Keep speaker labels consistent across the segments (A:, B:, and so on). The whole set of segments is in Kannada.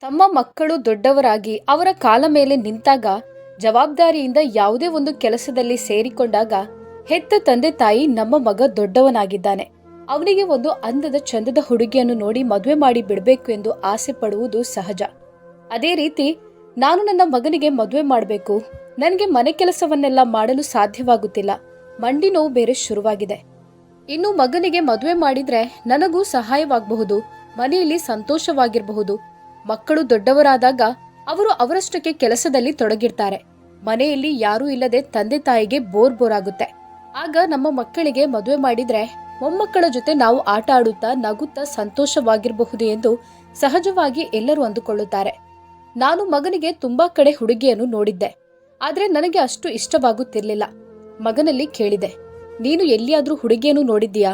A: ತಮ್ಮ ಮಕ್ಕಳು ದೊಡ್ಡವರಾಗಿ ಅವರ ಕಾಲ ಮೇಲೆ ನಿಂತಾಗ ಜವಾಬ್ದಾರಿಯಿಂದ ಯಾವುದೇ ಒಂದು ಕೆಲಸದಲ್ಲಿ ಸೇರಿಕೊಂಡಾಗ ಹೆತ್ತ ತಂದೆ ತಾಯಿ ನಮ್ಮ ಮಗ ದೊಡ್ಡವನಾಗಿದ್ದಾನೆ. ಅವನಿಗೆ ಒಂದು ಅಂದದ ಚಂದದ ಹುಡುಗಿಯನ್ನು ನೋಡಿ ಮದುವೆ ಮಾಡಿ ಬಿಡಬೇಕು ಎಂದು ಆಸೆ ಪಡುವುದು ಸಹಜ. ಅದೇ ರೀತಿ ನಾನು ನನ್ನ ಮಗನಿಗೆ ಮದುವೆ ಮಾಡಬೇಕು. ನನಗೆ ಮನೆ ಕೆಲಸವನ್ನೆಲ್ಲ ಮಾಡಲು ಸಾಧ್ಯವಾಗುತ್ತಿಲ್ಲ. ಮಂಡಿ ನೋವು ಬೇರೆ ಶುರುವಾಗಿದೆ. ಇನ್ನು ಮಗನಿಗೆ ಮದುವೆ ಮಾಡಿದ್ರೆ ನನಗೂ ಸಹಾಯವಾಗಬಹುದು. ಮನೆಯಲ್ಲಿ ಸಂತೋಷವಾಗಿರಬಹುದು. ಮಕ್ಕಳು ದೊಡ್ಡವರಾದಾಗ ಅವರು ಅವರಷ್ಟಕ್ಕೆ ಕೆಲಸದಲ್ಲಿ ತೊಡಗಿರ್ತಾರೆ. ಮನೆಯಲ್ಲಿ ಯಾರೂ ಇಲ್ಲದೆ ತಂದೆ ತಾಯಿಗೆ ಬೋರ್ ಬೋರ್ ಆಗುತ್ತೆ ಆಗ ನಮ್ಮ ಮಕ್ಕಳಿಗೆ ಮದುವೆ ಮಾಡಿದ್ರೆ ಮೊಮ್ಮಕ್ಕಳ ಜೊತೆ ನಾವು ಆಟ ಆಡುತ್ತಾ ನಗುತ್ತಾ ಸಂತೋಷವಾಗಿರಬಹುದು ಎಂದು ಸಹಜವಾಗಿ ಎಲ್ಲರೂ ಅಂದುಕೊಳ್ಳುತ್ತಾರೆ. ನಾನು ಮಗನಿಗೆ ತುಂಬಾ ಕಡೆ ಹುಡುಗಿಯನ್ನು ನೋಡಿದ್ದೆ. ಆದರೆ ನನಗೆ ಅಷ್ಟು ಇಷ್ಟವಾಗುತ್ತಿರಲಿಲ್ಲ. ಮಗನಲ್ಲಿ ಕೇಳಿದೆ, ನೀನು ಎಲ್ಲಿಯಾದರೂ ಹುಡುಗಿಯನ್ನು ನೋಡಿದ್ದೀಯಾ?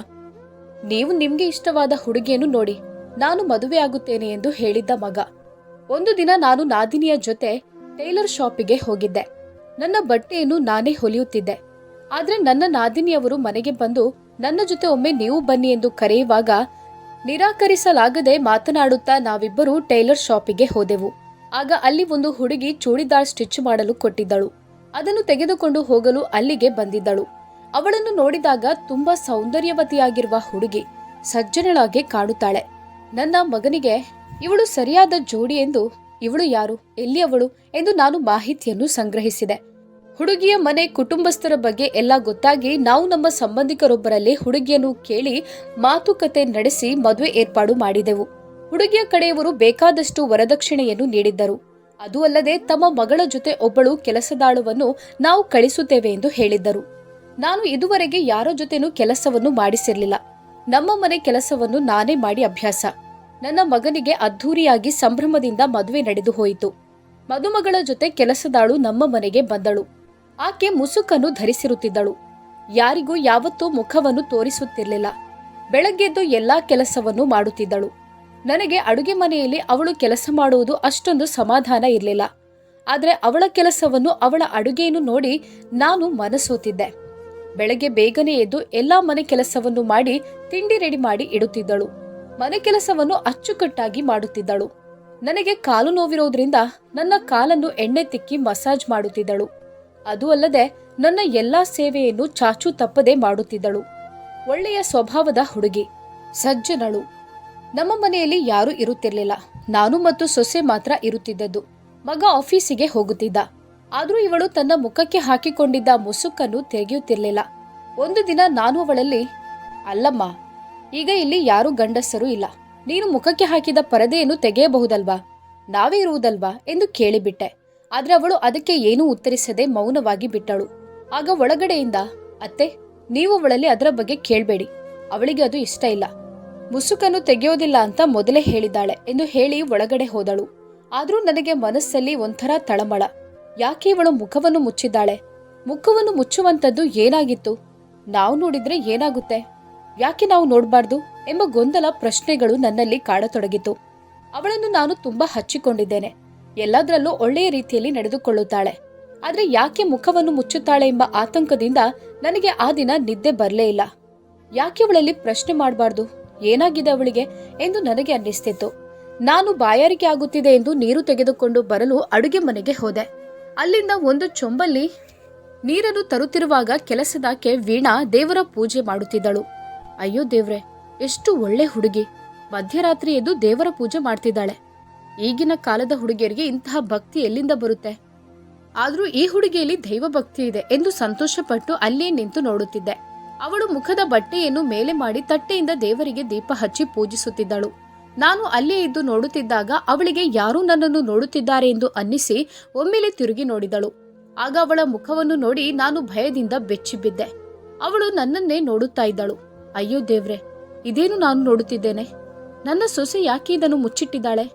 A: ನೀವು ನಿಮಗೆ ಇಷ್ಟವಾದ ಹುಡುಗಿಯನ್ನು ನೋಡಿ. ನಾನು ಮದುವೆ ಆಗುತ್ತೇನೆ ಎಂದು ಹೇಳಿದ್ದ ಮಗ. ಒಂದು ದಿನ ನಾನು ನಾದಿನಿಯ ಜೊತೆ ಟೈಲರ್ ಶಾಪಿಗೆ ಹೋಗಿದ್ದೆ. ನನ್ನ ಬಟ್ಟೆಯನ್ನು ನಾನೇ ಹೊಲಿಯುತ್ತಿದ್ದೆ. ಆದರೆ ನನ್ನ ನಾದಿನಿಯವರು ಮನೆಗೆ ಬಂದು ನನ್ನ ಜೊತೆ ಒಮ್ಮೆ ನೀವು ಬನ್ನಿ ಎಂದು ಕರೆಯುವಾಗ ನಿರಾಕರಿಸಲಾಗದೆ ಮಾತನಾಡುತ್ತಾ ನಾವಿಬ್ಬರು ಟೈಲರ್ ಶಾಪಿಗೆ ಹೋದೆವು. ಆಗ ಅಲ್ಲಿ ಒಂದು ಹುಡುಗಿ ಚೂಡಿದಾರ್ ಸ್ಟಿಚ್ ಮಾಡಲು ಕೊಟ್ಟಿದ್ದಳು. ಅದನ್ನು ತೆಗೆದುಕೊಂಡು ಹೋಗಲು ಅಲ್ಲಿಗೆ ಬಂದಿದ್ದಳು. ಅವಳನ್ನು ನೋಡಿದಾಗ ತುಂಬಾ ಸೌಂದರ್ಯವತಿಯಾಗಿರುವ ಹುಡುಗಿ ಸಜ್ಜನಳಾಗೆ ಕಾಣುತ್ತಾಳೆ. ನನ್ನ ಮಗನಿಗೆ ಇವಳು ಸರಿಯಾದ ಜೋಡಿ ಎಂದು ಇವಳು ಯಾರು, ಎಲ್ಲಿಯವಳು ಎಂದು ನಾನು ಮಾಹಿತಿಯನ್ನು ಸಂಗ್ರಹಿಸಿದೆ. ಹುಡುಗಿಯ ಮನೆ ಕುಟುಂಬಸ್ಥರ ಬಗ್ಗೆ ಎಲ್ಲ ಗೊತ್ತಾಗಿ ನಾವು ನಮ್ಮ ಸಂಬಂಧಿಕರೊಬ್ಬರಲ್ಲಿ ಹುಡುಗಿಯನ್ನು ಕೇಳಿ ಮಾತುಕತೆ ನಡೆಸಿ ಮದುವೆ ಏರ್ಪಾಡು ಮಾಡಿದೆವು. ಹುಡುಗಿಯ ಕಡೆಯವರು ಬೇಕಾದಷ್ಟು ವರದಕ್ಷಿಣೆಯನ್ನು ನೀಡಿದ್ದರು. ಅದು ಅಲ್ಲದೆ ತಮ್ಮ ಮಗಳ ಜೊತೆ ಒಬ್ಬಳು ಕೆಲಸದಾಳುವನ್ನು ನಾವು ಕಳಿಸುತ್ತೇವೆ ಎಂದು ಹೇಳಿದ್ದರು. ನಾನು ಇದುವರೆಗೆ ಯಾರ ಜೊತೆನೂ ಕೆಲಸವನ್ನು ಮಾಡಿಸಿರಲಿಲ್ಲ. ನಮ್ಮ ಮನೆ ಕೆಲಸವನ್ನು ನಾನೇ ಮಾಡಿ ಅಭ್ಯಾಸ. ನನ್ನ ಮಗನಿಗೆ ಅದ್ಧೂರಿಯಾಗಿ ಸಂಭ್ರಮದಿಂದ ಮದುವೆ ನಡೆದು ಹೋಯಿತು. ಮದುಮಗಳ ಜೊತೆ ಕೆಲಸದಾಳು ನಮ್ಮ ಮನೆಗೆ ಬಂದಳು. ಆಕೆ ಮುಸುಕನ್ನು ಧರಿಸಿರುತ್ತಿದ್ದಳು. ಯಾರಿಗೂ ಯಾವತ್ತೂ ಮುಖವನ್ನು ತೋರಿಸುತ್ತಿರಲಿಲ್ಲ. ಬೆಳಗ್ಗೆದ್ದು ಎಲ್ಲಾ ಕೆಲಸವನ್ನು ಮಾಡುತ್ತಿದ್ದಳು. ನನಗೆ ಅಡುಗೆ ಮನೆಯಲ್ಲಿ ಅವಳು ಕೆಲಸ ಮಾಡುವುದು ಅಷ್ಟೊಂದು ಸಮಾಧಾನ ಇರಲಿಲ್ಲ. ಆದರೆ ಅವಳ ಕೆಲಸವನ್ನು ಅವಳ ಅಡುಗೆಯನ್ನು ನೋಡಿ ನಾನು ಮನಸೋತಿದ್ದೆ. ಬೆಳಗ್ಗೆ ಬೇಗನೆ ಎದ್ದು ಎಲ್ಲಾ ಮನೆ ಕೆಲಸವನ್ನು ಮಾಡಿ ತಿಂಡಿ ರೆಡಿ ಮಾಡಿ ಇಡುತ್ತಿದ್ದಳು. ಮನೆ ಕೆಲಸವನ್ನು ಅಚ್ಚುಕಟ್ಟಾಗಿ ಮಾಡುತ್ತಿದ್ದಳು. ನನಗೆ ಕಾಲು ನೋವಿರೋದ್ರಿಂದ ನನ್ನ ಕಾಲನ್ನು ಎಣ್ಣೆ ತಿಕ್ಕಿ ಮಸಾಜ್ ಮಾಡುತ್ತಿದ್ದಳು. ಅದು ಅಲ್ಲದೆ ನನ್ನ ಎಲ್ಲಾ ಸೇವೆಯನ್ನು ಚಾಚು ತಪ್ಪದೆ ಮಾಡುತ್ತಿದ್ದಳು. ಒಳ್ಳೆಯ ಸ್ವಭಾವದ ಹುಡುಗಿ, ಸಜ್ಜನಳು. ನಮ್ಮ ಮನೆಯಲ್ಲಿ ಯಾರೂ ಇರುತ್ತಿರಲಿಲ್ಲ. ನಾನು ಮತ್ತು ಸೊಸೆ ಮಾತ್ರ ಇರುತ್ತಿದ್ದದ್ದು. ಮಗ ಆಫೀಸಿಗೆ ಹೋಗುತ್ತಿದ್ದ. ಆದರೂ ಇವಳು ತನ್ನ ಮುಖಕ್ಕೆ ಹಾಕಿಕೊಂಡಿದ್ದ ಮುಸುಕನ್ನು ತೆಗೆಯುತ್ತಿರಲಿಲ್ಲ. ಒಂದು ದಿನ ನಾನು ಅವಳಲ್ಲಿ, ಅಲ್ಲಮ್ಮ ಈಗ ಇಲ್ಲಿ ಯಾರೂ ಗಂಡಸರು ಇಲ್ಲ. ನೀನು ಮುಖಕ್ಕೆ ಹಾಕಿದ ಪರದೆಯನ್ನು ತೆಗೆಯಬಹುದಲ್ವಾ? ನಾವೇ ಇರುವುದಲ್ವಾ ಎಂದು ಕೇಳಿಬಿಟ್ಟೆ. ಆದರೆ ಅವಳು ಅದಕ್ಕೆ ಏನೂ ಉತ್ತರಿಸದೆ ಮೌನವಾಗಿ ಬಿಟ್ಟಳು. ಆಗ ಒಳಗಡೆಯಿಂದ, ಅತ್ತೆ, ನೀವು ಅವಳಲ್ಲಿ ಅದರ ಬಗ್ಗೆ ಕೇಳಬೇಡಿ. ಅವಳಿಗೆ ಅದು ಇಷ್ಟ ಇಲ್ಲ. ಮುಸುಕನ್ನು ತೆಗೆಯೋದಿಲ್ಲ ಅಂತ ಮೊದಲೇ ಹೇಳಿದ್ದಾಳೆ ಎಂದು ಹೇಳಿ ಒಳಗಡೆ ಹೋದಳು. ಆದರೂ ನನಗೆ ಮನಸ್ಸಲ್ಲಿ ಒಂಥರ ತಳಮಳ. ಯಾಕೆ ಇವಳು ಮುಖವನ್ನು ಮುಚ್ಚಿದ್ದಾಳೆ? ಮುಖವನ್ನು ಮುಚ್ಚುವಂಥದ್ದು ಏನಾಗಿತ್ತು? ನಾವು ನೋಡಿದ್ರೆ ಏನಾಗುತ್ತೆ? ಯಾಕೆ ನಾವು ನೋಡಬಾರ್ದು ಎಂಬ ಗೊಂದಲ ಪ್ರಶ್ನೆಗಳು ನನ್ನಲ್ಲಿ ಕಾಡತೊಡಗಿತು. ಅವಳನ್ನು ನಾನು ತುಂಬಾ ಹಚ್ಚಿಕೊಂಡಿದ್ದೇನೆ. ಎಲ್ಲದರಲ್ಲೂ ಒಳ್ಳೆಯ ರೀತಿಯಲ್ಲಿ ನಡೆದುಕೊಳ್ಳುತ್ತಾಳೆ. ಆದರೆ ಯಾಕೆ ಮುಖವನ್ನು ಮುಚ್ಚುತ್ತಾಳೆ ಎಂಬ ಆತಂಕದಿಂದ ನನಗೆ ಆ ದಿನ ನಿದ್ದೆ ಬರಲೇ ಇಲ್ಲ. ಯಾಕೆ ಅವಳಲ್ಲಿ ಪ್ರಶ್ನೆ ಮಾಡಬಾರ್ದು? ಏನಾಗಿದೆ ಅವಳಿಗೆ ಎಂದು ನನಗೆ ಅನ್ನಿಸ್ತಿತ್ತು. ನಾನು ಬಾಯಾರಿಕೆ ಆಗುತ್ತಿದೆ ಎಂದು ನೀರು ತೆಗೆದುಕೊಂಡು ಬರಲು ಅಡುಗೆ ಮನೆಗೆ ಹೋದೆ. ಅಲ್ಲಿಂದ ಒಂದು ಚೊಂಬಲ್ಲಿ ನೀರನ್ನು ತರುತ್ತಿರುವಾಗ ಕೆಲಸದಾಕೆ ವೀಣಾ ದೇವರ ಪೂಜೆ ಮಾಡುತ್ತಿದ್ದಳು. ಅಯ್ಯೋ ದೇವ್ರೆ, ಎಷ್ಟು ಒಳ್ಳೆ ಹುಡುಗಿ. ಮಧ್ಯರಾತ್ರಿ ಎದ್ದು ದೇವರ ಪೂಜೆ ಮಾಡ್ತಿದ್ದಾಳೆ. ಈಗಿನ ಕಾಲದ ಹುಡುಗಿಯರಿಗೆ ಇಂತಹ ಭಕ್ತಿ ಎಲ್ಲಿಂದ ಬರುತ್ತೆ? ಆದ್ರೂ ಈ ಹುಡುಗಿಯಲ್ಲಿ ದೈವ ಭಕ್ತಿ ಇದೆ ಎಂದು ಸಂತೋಷಪಟ್ಟು ಅಲ್ಲೇ ನಿಂತು ನೋಡುತ್ತಿದ್ದೆ. ಅವಳು ಮುಖದ ಬಟ್ಟೆಯನ್ನು ಮೇಲೆ ಮಾಡಿ ತಟ್ಟೆಯಿಂದ ದೇವರಿಗೆ ದೀಪ ಹಚ್ಚಿ ಪೂಜಿಸುತ್ತಿದ್ದಳು. ನಾನು ಅಲ್ಲೇ ಇದ್ದು ನೋಡುತ್ತಿದ್ದಾಗ ಅವಳಿಗೆ ಯಾರೂ ನನ್ನನ್ನು ನೋಡುತ್ತಿದ್ದಾರೆ ಎಂದು ಅನ್ನಿಸಿ ಒಮ್ಮೆಲೆ ತಿರುಗಿ ನೋಡಿದಳು. ಆಗ ಅವಳ ಮುಖವನ್ನು ನೋಡಿ ನಾನು ಭಯದಿಂದ ಬೆಚ್ಚಿಬಿದ್ದೆ. ಅವಳು ನನ್ನನ್ನೇ ನೋಡುತ್ತಾ ಇದ್ದಳು. ಅಯ್ಯೋ ದೇವ್ರೆ, ಇದೇನು ನಾನು ನೋಡುತ್ತಿದ್ದೇನೆ? ನನ್ನ ಸೊಸೆ ಯಾಕೆ ಇದನ್ನು ಮುಚ್ಚಿಟ್ಟಿದ್ದಾಳೆ?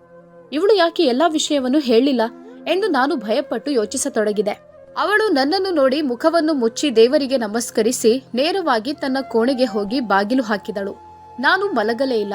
A: ಇವಳು ಯಾಕೆ ಎಲ್ಲಾ ವಿಷಯವನ್ನು ಹೇಳಿಲ್ಲ ಎಂದು ನಾನು ಭಯಪಟ್ಟು ಯೋಚಿಸತೊಡಗಿದೆ. ಅವಳು ನನ್ನನ್ನು ನೋಡಿ ಮುಖವನ್ನು ಮುಚ್ಚಿ ದೇವರಿಗೆ ನಮಸ್ಕರಿಸಿ ನೇರವಾಗಿ ತನ್ನ ಕೋಣೆಗೆ ಹೋಗಿ ಬಾಗಿಲು ಹಾಕಿದಳು. ನಾನು ಮಲಗಲೇ ಇಲ್ಲ.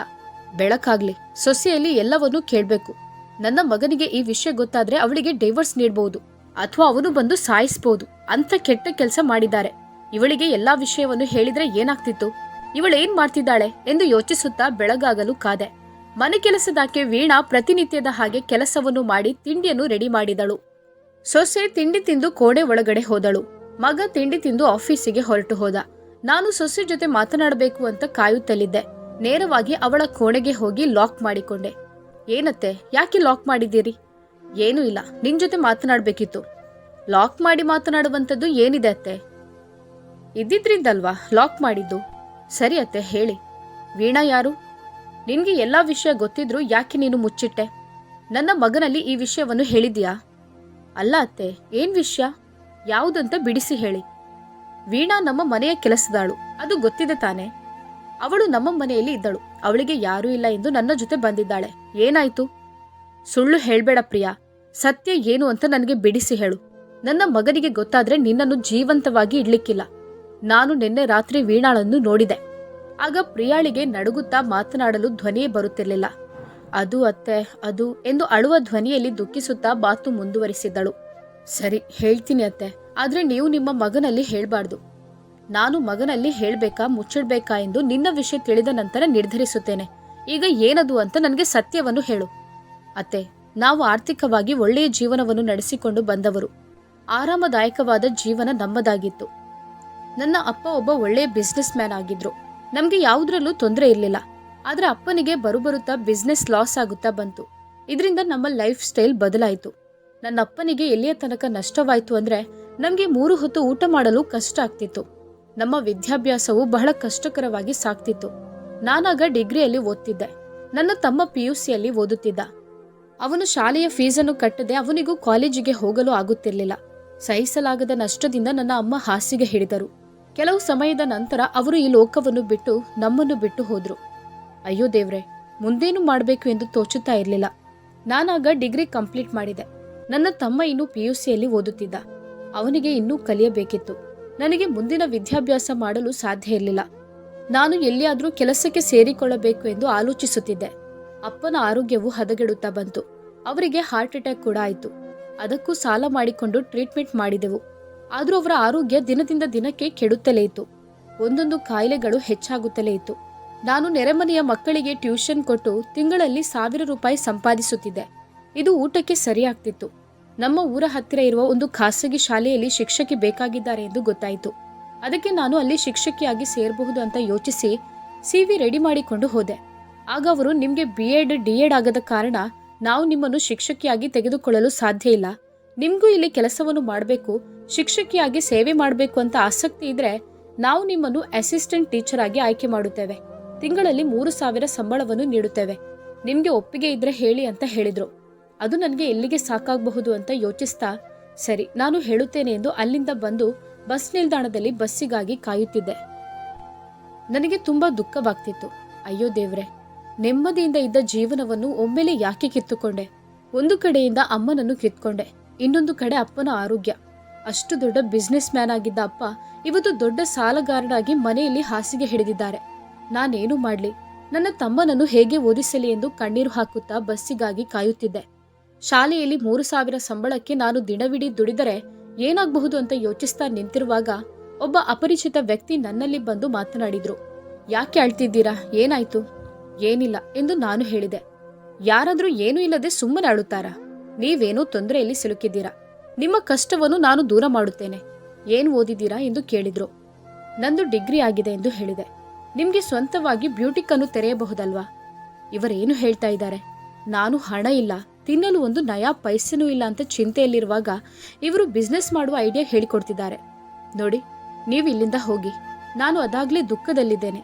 A: ಬೆಳಕಾಗ್ಲಿ, ಸೊಸೆಯಲ್ಲಿ ಎಲ್ಲವನ್ನೂ ಕೇಳ್ಬೇಕು. ನನ್ನ ಮಗನಿಗೆ ಈ ವಿಷಯ ಗೊತ್ತಾದ್ರೆ ಅವಳಿಗೆ ಡೈವರ್ಸ್ ನೀಡಬಹುದು ಅಥವಾ ಅವನು ಬಂದು ಸಾಯಿಸಬಹುದು ಅಂತ ಕೆಟ್ಟ ಕೆಲಸ ಮಾಡಿದ್ದಾರೆ. ಇವಳಿಗೆ ಎಲ್ಲಾ ವಿಷಯವನ್ನು ಹೇಳಿದ್ರೆ ಏನಾಗ್ತಿತ್ತು? ಇವಳೇನ್ ಮಾಡ್ತಿದ್ದಾಳೆ ಎಂದು ಯೋಚಿಸುತ್ತಾ ಬೆಳಗಾಗಲು ಕಾದೆ. ಮನೆ ಕೆಲಸದಾಕೆ ವೀಣಾ ಪ್ರತಿನಿತ್ಯದ ಹಾಗೆ ಕೆಲಸವನ್ನು ಮಾಡಿ ತಿಂಡಿಯನ್ನು ರೆಡಿ ಮಾಡಿದಳು. ಸೊಸೆ ತಿಂಡಿ ತಿಂದು ಕೋಣೆ ಒಳಗಡೆ ಹೋದಳು. ಮಗ ತಿಂಡಿ ತಿಂದು ಆಫೀಸಿಗೆ ಹೊರಟು ಹೋದ. ನಾನು ಸೊಸೆ ಜೊತೆ ಮಾತನಾಡಬೇಕು ಅಂತ ಕಾಯುತ್ತಲಿದ್ದೆ. ನೇರವಾಗಿ ಅವಳ ಕೋಣೆಗೆ ಹೋಗಿ ಲಾಕ್ ಮಾಡಿಕೊಂಡೆ. ಏನತ್ತೆ, ಯಾಕೆ ಲಾಕ್ ಮಾಡಿದ್ದೀರಿ? ಏನೂ ಇಲ್ಲ, ನಿನ್ ಜೊತೆ ಮಾತನಾಡಬೇಕಿತ್ತು. ಲಾಕ್ ಮಾಡಿ ಮಾತನಾಡುವಂಥದ್ದು ಏನಿದೆ ಅತ್ತೆ? ಇದ್ದಿದ್ರಿಂದಲ್ವಾ ಲಾಕ್ ಮಾಡಿದ್ದು? ಸರಿ ಅತ್ತೆ, ಹೇಳಿ. ವೀಣಾ ಯಾರು? ನಿನ್ಗೆ ಎಲ್ಲಾ ವಿಷಯ ಗೊತ್ತಿದ್ರು ಯಾಕೆ ನೀನು ಮುಚ್ಚಿಟ್ಟೆ? ನನ್ನ ಮಗನಲ್ಲಿ ಈ ವಿಷಯವನ್ನು ಹೇಳಿದ್ಯಾ? ಅಲ್ಲ ಅತ್ತೆ, ಏನ್ ವಿಷಯ? ಯಾವುದಂತ ಬಿಡಿಸಿ ಹೇಳಿ. ವೀಣಾ ನಮ್ಮ ಮನೆಯ ಕೆಲಸದಾಳು, ಅದು ಗೊತ್ತಿದೆ ತಾನೆ. ಅವಳು ನಮ್ಮ ಮನೆಯಲ್ಲಿ ಇದ್ದಳು, ಅವಳಿಗೆ ಯಾರೂ ಇಲ್ಲ ಎಂದು ನನ್ನ ಜೊತೆ ಬಂದಿದ್ದಾಳೆ. ಏನಾಯ್ತು? ಸುಳ್ಳು ಹೇಳ್ಬೇಡ ಪ್ರಿಯಾ, ಸತ್ಯ ಏನು ಅಂತ ನನಗೆ ಬಿಡಿಸಿ ಹೇಳು. ನನ್ನ ಮಗನಿಗೆ ಗೊತ್ತಾದ್ರೆ ನಿನ್ನನ್ನು ಜೀವಂತವಾಗಿ ಇಡ್ಲಿಕ್ಕಿಲ್ಲ. ನಾನು ನಿನ್ನೆ ರಾತ್ರಿ ವೀಣಾಳನ್ನು ನೋಡಿದೆ. ಆಗ ಪ್ರಿಯಾಳಿಗೆ ನಡುಗುತ್ತಾ ಮಾತನಾಡಲು ಧ್ವನಿಯೇ ಬರುತ್ತಿರಲಿಲ್ಲ. ಅದು ಅತ್ತೆ, ಅದು ಎಂದು ಅಳುವ ಧ್ವನಿಯಲ್ಲಿ ದುಃಖಿಸುತ್ತಾ ಬಾತು ಮುಂದುವರಿಸಿದ್ದಳು ಸರಿ, ಹೇಳ್ತೀನಿ ಅತ್ತೆ, ಆದ್ರೆ ನೀವು ನಿಮ್ಮ ಮಗನಲ್ಲಿ ಹೇಳಬಾರ್ದು. ನಾನು ಮಗನಲ್ಲಿ ಹೇಳಬೇಕಾ, ಮುಚ್ಚಿಡ್ಬೇಕಾ ಎಂದು ನಿನ್ನ ವಿಷಯ ತಿಳಿದ ನಂತರ ನಿರ್ಧರಿಸುತ್ತೇನೆ. ಈಗ ಏನದು ಅಂತ ನನಗೆ ಸತ್ಯವನ್ನು ಹೇಳು. ಅತ್ತೆ, ನಾವು ಆರ್ಥಿಕವಾಗಿ ಒಳ್ಳೆಯ ಜೀವನವನ್ನು ನಡೆಸಿಕೊಂಡು ಬಂದವರು. ಆರಾಮದಾಯಕವಾದ ಜೀವನ ನಮ್ಮದಾಗಿತ್ತು. ನನ್ನ ಅಪ್ಪ ಒಬ್ಬ ಒಳ್ಳೆಯ ಬಿಸ್ನೆಸ್ ಮ್ಯಾನ್ ಆಗಿದ್ರು. ನಮಗೆ ಯಾವುದ್ರಲ್ಲೂ ತೊಂದರೆ ಇರಲಿಲ್ಲ. ಆದರೆ ಅಪ್ಪನಿಗೆ ಬರುಬರುತ್ತಾ ಬಿಸ್ನೆಸ್ ಲಾಸ್ ಆಗುತ್ತಾ ಬಂತು. ಇದರಿಂದ ನಮ್ಮ ಲೈಫ್ ಸ್ಟೈಲ್ ಬದಲಾಯಿತು. ನನ್ನ ಅಪ್ಪನಿಗೆ ಎಲ್ಲಿಯ ತನಕ ನಷ್ಟವಾಯಿತು ಅಂದರೆ ನಮಗೆ ಮೂರು ಹೊತ್ತು ಊಟ ಮಾಡಲು ಕಷ್ಟ ಆಗ್ತಿತ್ತು. ನಮ್ಮ ವಿದ್ಯಾಭ್ಯಾಸವು ಬಹಳ ಕಷ್ಟಕರವಾಗಿ ಸಾಕ್ತಿತ್ತು. ನಾನಾಗ ಡಿಗ್ರಿಯಲ್ಲಿ ಓದ್ತಿದ್ದೆ. ನನ್ನ ತಮ್ಮ ಪಿ ಯು ಸಿಯಲ್ಲಿ ಓದುತ್ತಿದ್ದ. ಅವನು ಶಾಲೆಯ ಫೀಸನ್ನು ಕಟ್ಟದೆ ಅವನಿಗೂ ಕಾಲೇಜಿಗೆ ಹೋಗಲು ಆಗುತ್ತಿರಲಿಲ್ಲ. ಸಹಿಸಲಾಗದ ನಷ್ಟದಿಂದ ನನ್ನ ಅಮ್ಮ ಹಾಸಿಗೆ ಹಿಡಿದರು. ಕೆಲವು ಸಮಯದ ನಂತರ ಅವರು ಈ ಲೋಕವನ್ನು ಬಿಟ್ಟು ನಮ್ಮನ್ನು ಬಿಟ್ಟು ಹೋದರು. ಅಯ್ಯೋ ದೇವ್ರೆ, ಮುಂದೇನು ಮಾಡಬೇಕು ಎಂದು ತೋಚುತ್ತಾ ಇರಲಿಲ್ಲ. ನಾನಾಗ ಡಿಗ್ರಿ ಕಂಪ್ಲೀಟ್ ಮಾಡಿದೆ. ನನ್ನ ತಮ್ಮ ಇನ್ನೂ ಪಿ ಯು ಸಿಯಲ್ಲಿ ಓದುತ್ತಿದ್ದ. ಅವನಿಗೆ ಇನ್ನೂ ಕಲಿಯಬೇಕಿತ್ತು. ನನಗೆ ಮುಂದಿನ ವಿದ್ಯಾಭ್ಯಾಸ ಮಾಡಲು ಸಾಧ್ಯ ಇರಲಿಲ್ಲ. ನಾನು ಎಲ್ಲಿಯಾದರೂ ಕೆಲಸಕ್ಕೆ ಸೇರಿಕೊಳ್ಳಬೇಕು ಎಂದು ಆಲೋಚಿಸುತ್ತಿದ್ದೆ. ಅಪ್ಪನ ಆರೋಗ್ಯವು ಹದಗೆಡುತ್ತಾ ಬಂತು. ಅವರಿಗೆ ಹಾರ್ಟ್ ಅಟ್ಯಾಕ್ ಕೂಡ ಆಯಿತು. ಅದಕ್ಕೂ ಸಾಲ ಮಾಡಿಕೊಂಡು ಟ್ರೀಟ್ಮೆಂಟ್ ಮಾಡಿದೆವು. ಆದರೂ ಅವರ ಆರೋಗ್ಯ ದಿನದಿಂದ ದಿನಕ್ಕೆ ಕೆಡುತ್ತಲೇ ಇತ್ತು. ಒಂದೊಂದು ಕಾಯಿಲೆಗಳು ಹೆಚ್ಚಾಗುತ್ತಲೇ ಇತ್ತು. ನಾನು ನೆರೆಮನೆಯ ಮಕ್ಕಳಿಗೆ ಟ್ಯೂಷನ್ ಕೊಟ್ಟು ತಿಂಗಳಲ್ಲಿ ಸಾವಿರ ರೂಪಾಯಿ ಸಂಪಾದಿಸುತ್ತಿದ್ದೆ. ಇದು ಊಟಕ್ಕೆ ಸರಿಯಾಗ್ತಿತ್ತು. ನಮ್ಮ ಊರ ಹತ್ತಿರ ಇರುವ ಒಂದು ಖಾಸಗಿ ಶಾಲೆಯಲ್ಲಿ ಶಿಕ್ಷಕಿ ಬೇಕಾಗಿದ್ದಾರೆ ಎಂದು ಗೊತ್ತಾಯಿತು. ಅದಕ್ಕೆ ನಾನು ಅಲ್ಲಿ ಶಿಕ್ಷಕಿಯಾಗಿ ಸೇರಬಹುದು ಅಂತ ಯೋಚಿಸಿ ಸಿ ವಿ ರೆಡಿ ಮಾಡಿಕೊಂಡು ಹೋದೆ. ಆಗ ಅವರು, ನಿಮಗೆ ಬಿ ಎಡ್ ಡಿ ಎಡ್ ಆಗದ ಕಾರಣ ನಾವು ನಿಮ್ಮನ್ನು ಶಿಕ್ಷಕಿಯಾಗಿ ತೆಗೆದುಕೊಳ್ಳಲು ಸಾಧ್ಯ ಇಲ್ಲ. ನಿಮಗೂ ಇಲ್ಲಿ ಕೆಲಸವನ್ನು ಮಾಡಬೇಕು, ಶಿಕ್ಷಕಿಯಾಗಿ ಸೇವೆ ಮಾಡಬೇಕು ಅಂತ ಆಸಕ್ತಿ ಇದ್ರೆ ನಾವು ನಿಮ್ಮನ್ನು ಅಸಿಸ್ಟೆಂಟ್ ಟೀಚರ್ ಆಗಿ ಆಯ್ಕೆ ಮಾಡುತ್ತೇವೆ. ತಿಂಗಳಲ್ಲಿ ಮೂರು ಸಾವಿರ ಸಂಬಳವನ್ನು ನೀಡುತ್ತೇವೆ. ನಿಮಗೆ ಒಪ್ಪಿಗೆ ಇದ್ರೆ ಹೇಳಿ ಅಂತ ಹೇಳಿದ್ರು. ಅದು ನನಗೆ ಎಲ್ಲಿಗೆ ಸಾಕಾಗಬಹುದು ಅಂತ ಯೋಚಿಸ್ತಾ, ಸರಿ, ನಾನು ಹೇಳುತ್ತೇನೆ ಎಂದು ಅಲ್ಲಿಂದ ಬಂದು ಬಸ್ ನಿಲ್ದಾಣದಲ್ಲಿ ಬಸ್ಸಿಗಾಗಿ ಕಾಯುತ್ತಿದ್ದೆ. ನನಗೆ ತುಂಬಾ ದುಃಖವಾಗ್ತಿತ್ತು. ಅಯ್ಯೋ ದೇವ್ರೆ, ನೆಮ್ಮದಿಯಿಂದ ಇದ್ದ ಜೀವನವನ್ನು ಒಮ್ಮೆಲೆ ಯಾಕೆ ಕಿತ್ತುಕೊಂಡೆ? ಒಂದು ಕಡೆಯಿಂದ ಅಮ್ಮನನ್ನು ಕಿತ್ಕೊಂಡೆ. ಇನ್ನೊಂದು ಕಡೆ ಅಪ್ಪನ ಆರೋಗ್ಯ. ಅಷ್ಟು ದೊಡ್ಡ ಬಿಸ್ನೆಸ್ ಮ್ಯಾನ್ ಆಗಿದ್ದ ಅಪ್ಪ ಇವತ್ತು ದೊಡ್ಡ ಸಾಲಗಾರನಾಗಿ ಮನೆಯಲ್ಲಿ ಹಾಸಿಗೆ ಹಿಡಿದಿದ್ದಾರೆ. ನಾನೇನು ಮಾಡಲಿ? ನನ್ನ ತಮ್ಮನನ್ನು ಹೇಗೆ ಓದಿಸಲಿ ಎಂದು ಕಣ್ಣೀರು ಹಾಕುತ್ತಾ ಬಸ್ಸಿಗಾಗಿ ಕಾಯುತ್ತಿದ್ದೆ. ಶಾಲೆಯಲ್ಲಿ ಮೂರು ಸಾವಿರ ಸಂಬಳಕ್ಕೆ ನಾನು ದಿನವಿಡೀ ದುಡಿದರೆ ಏನಾಗಬಹುದು ಅಂತ ಯೋಚಿಸ್ತಾ ನಿಂತಿರುವಾಗ ಒಬ್ಬ ಅಪರಿಚಿತ ವ್ಯಕ್ತಿ ನನ್ನಲ್ಲಿ ಬಂದು ಮಾತನಾಡಿದ್ರು. ಯಾಕೆ ಅಳ್ತಿದ್ದೀರಾ? ಏನಾಯ್ತು? ಏನಿಲ್ಲ ಎಂದು ನಾನು ಹೇಳಿದೆ. ಯಾರಾದರೂ ಏನೂ ಇಲ್ಲದೆ ಸುಮ್ಮನೆ ಅಳುತ್ತಾರಾ ನೀವೇನೋ ತೊಂದರೆಯಲ್ಲಿ ಸಿಲುಕಿದ್ದೀರಾ? ನಿಮ್ಮ ಕಷ್ಟವನ್ನು ನಾನು ದೂರ ಮಾಡುತ್ತೇನೆ. ಏನು ಓದಿದ್ದೀರಾ ಎಂದು ಕೇಳಿದ್ರು. ನಂದು ಡಿಗ್ರಿ ಆಗಿದೆ ಎಂದು ಹೇಳಿದೆ. ನಿಮ್ಗೆ ಸ್ವಂತವಾಗಿ ಬ್ಯೂಟಿಕ್ ಅನ್ನು ತೆರೆಯಬಹುದಲ್ವಾ? ಇವರೇನು ಹೇಳ್ತಾ ಇದ್ದಾರೆ? ನಾನು ಹಣ ಇಲ್ಲ. ತಿನ್ನಲು ಒಂದು ನಯಾ ಪೈಸೆನೂ ಇಲ್ಲ ಅಂತ ಚಿಂತೆಯಲ್ಲಿರುವಾಗ ಇವರು ಬಿಸ್ನೆಸ್ ಮಾಡುವ ಐಡಿಯಾ ಹೇಳಿಕೊಡ್ತಿದ್ದಾರೆ. ನೋಡಿ, ನೀವು ಇಲ್ಲಿಂದ ಹೋಗಿ. ನಾನು ಅದಾಗಲೇ ದುಃಖದಲ್ಲಿದ್ದೇನೆ.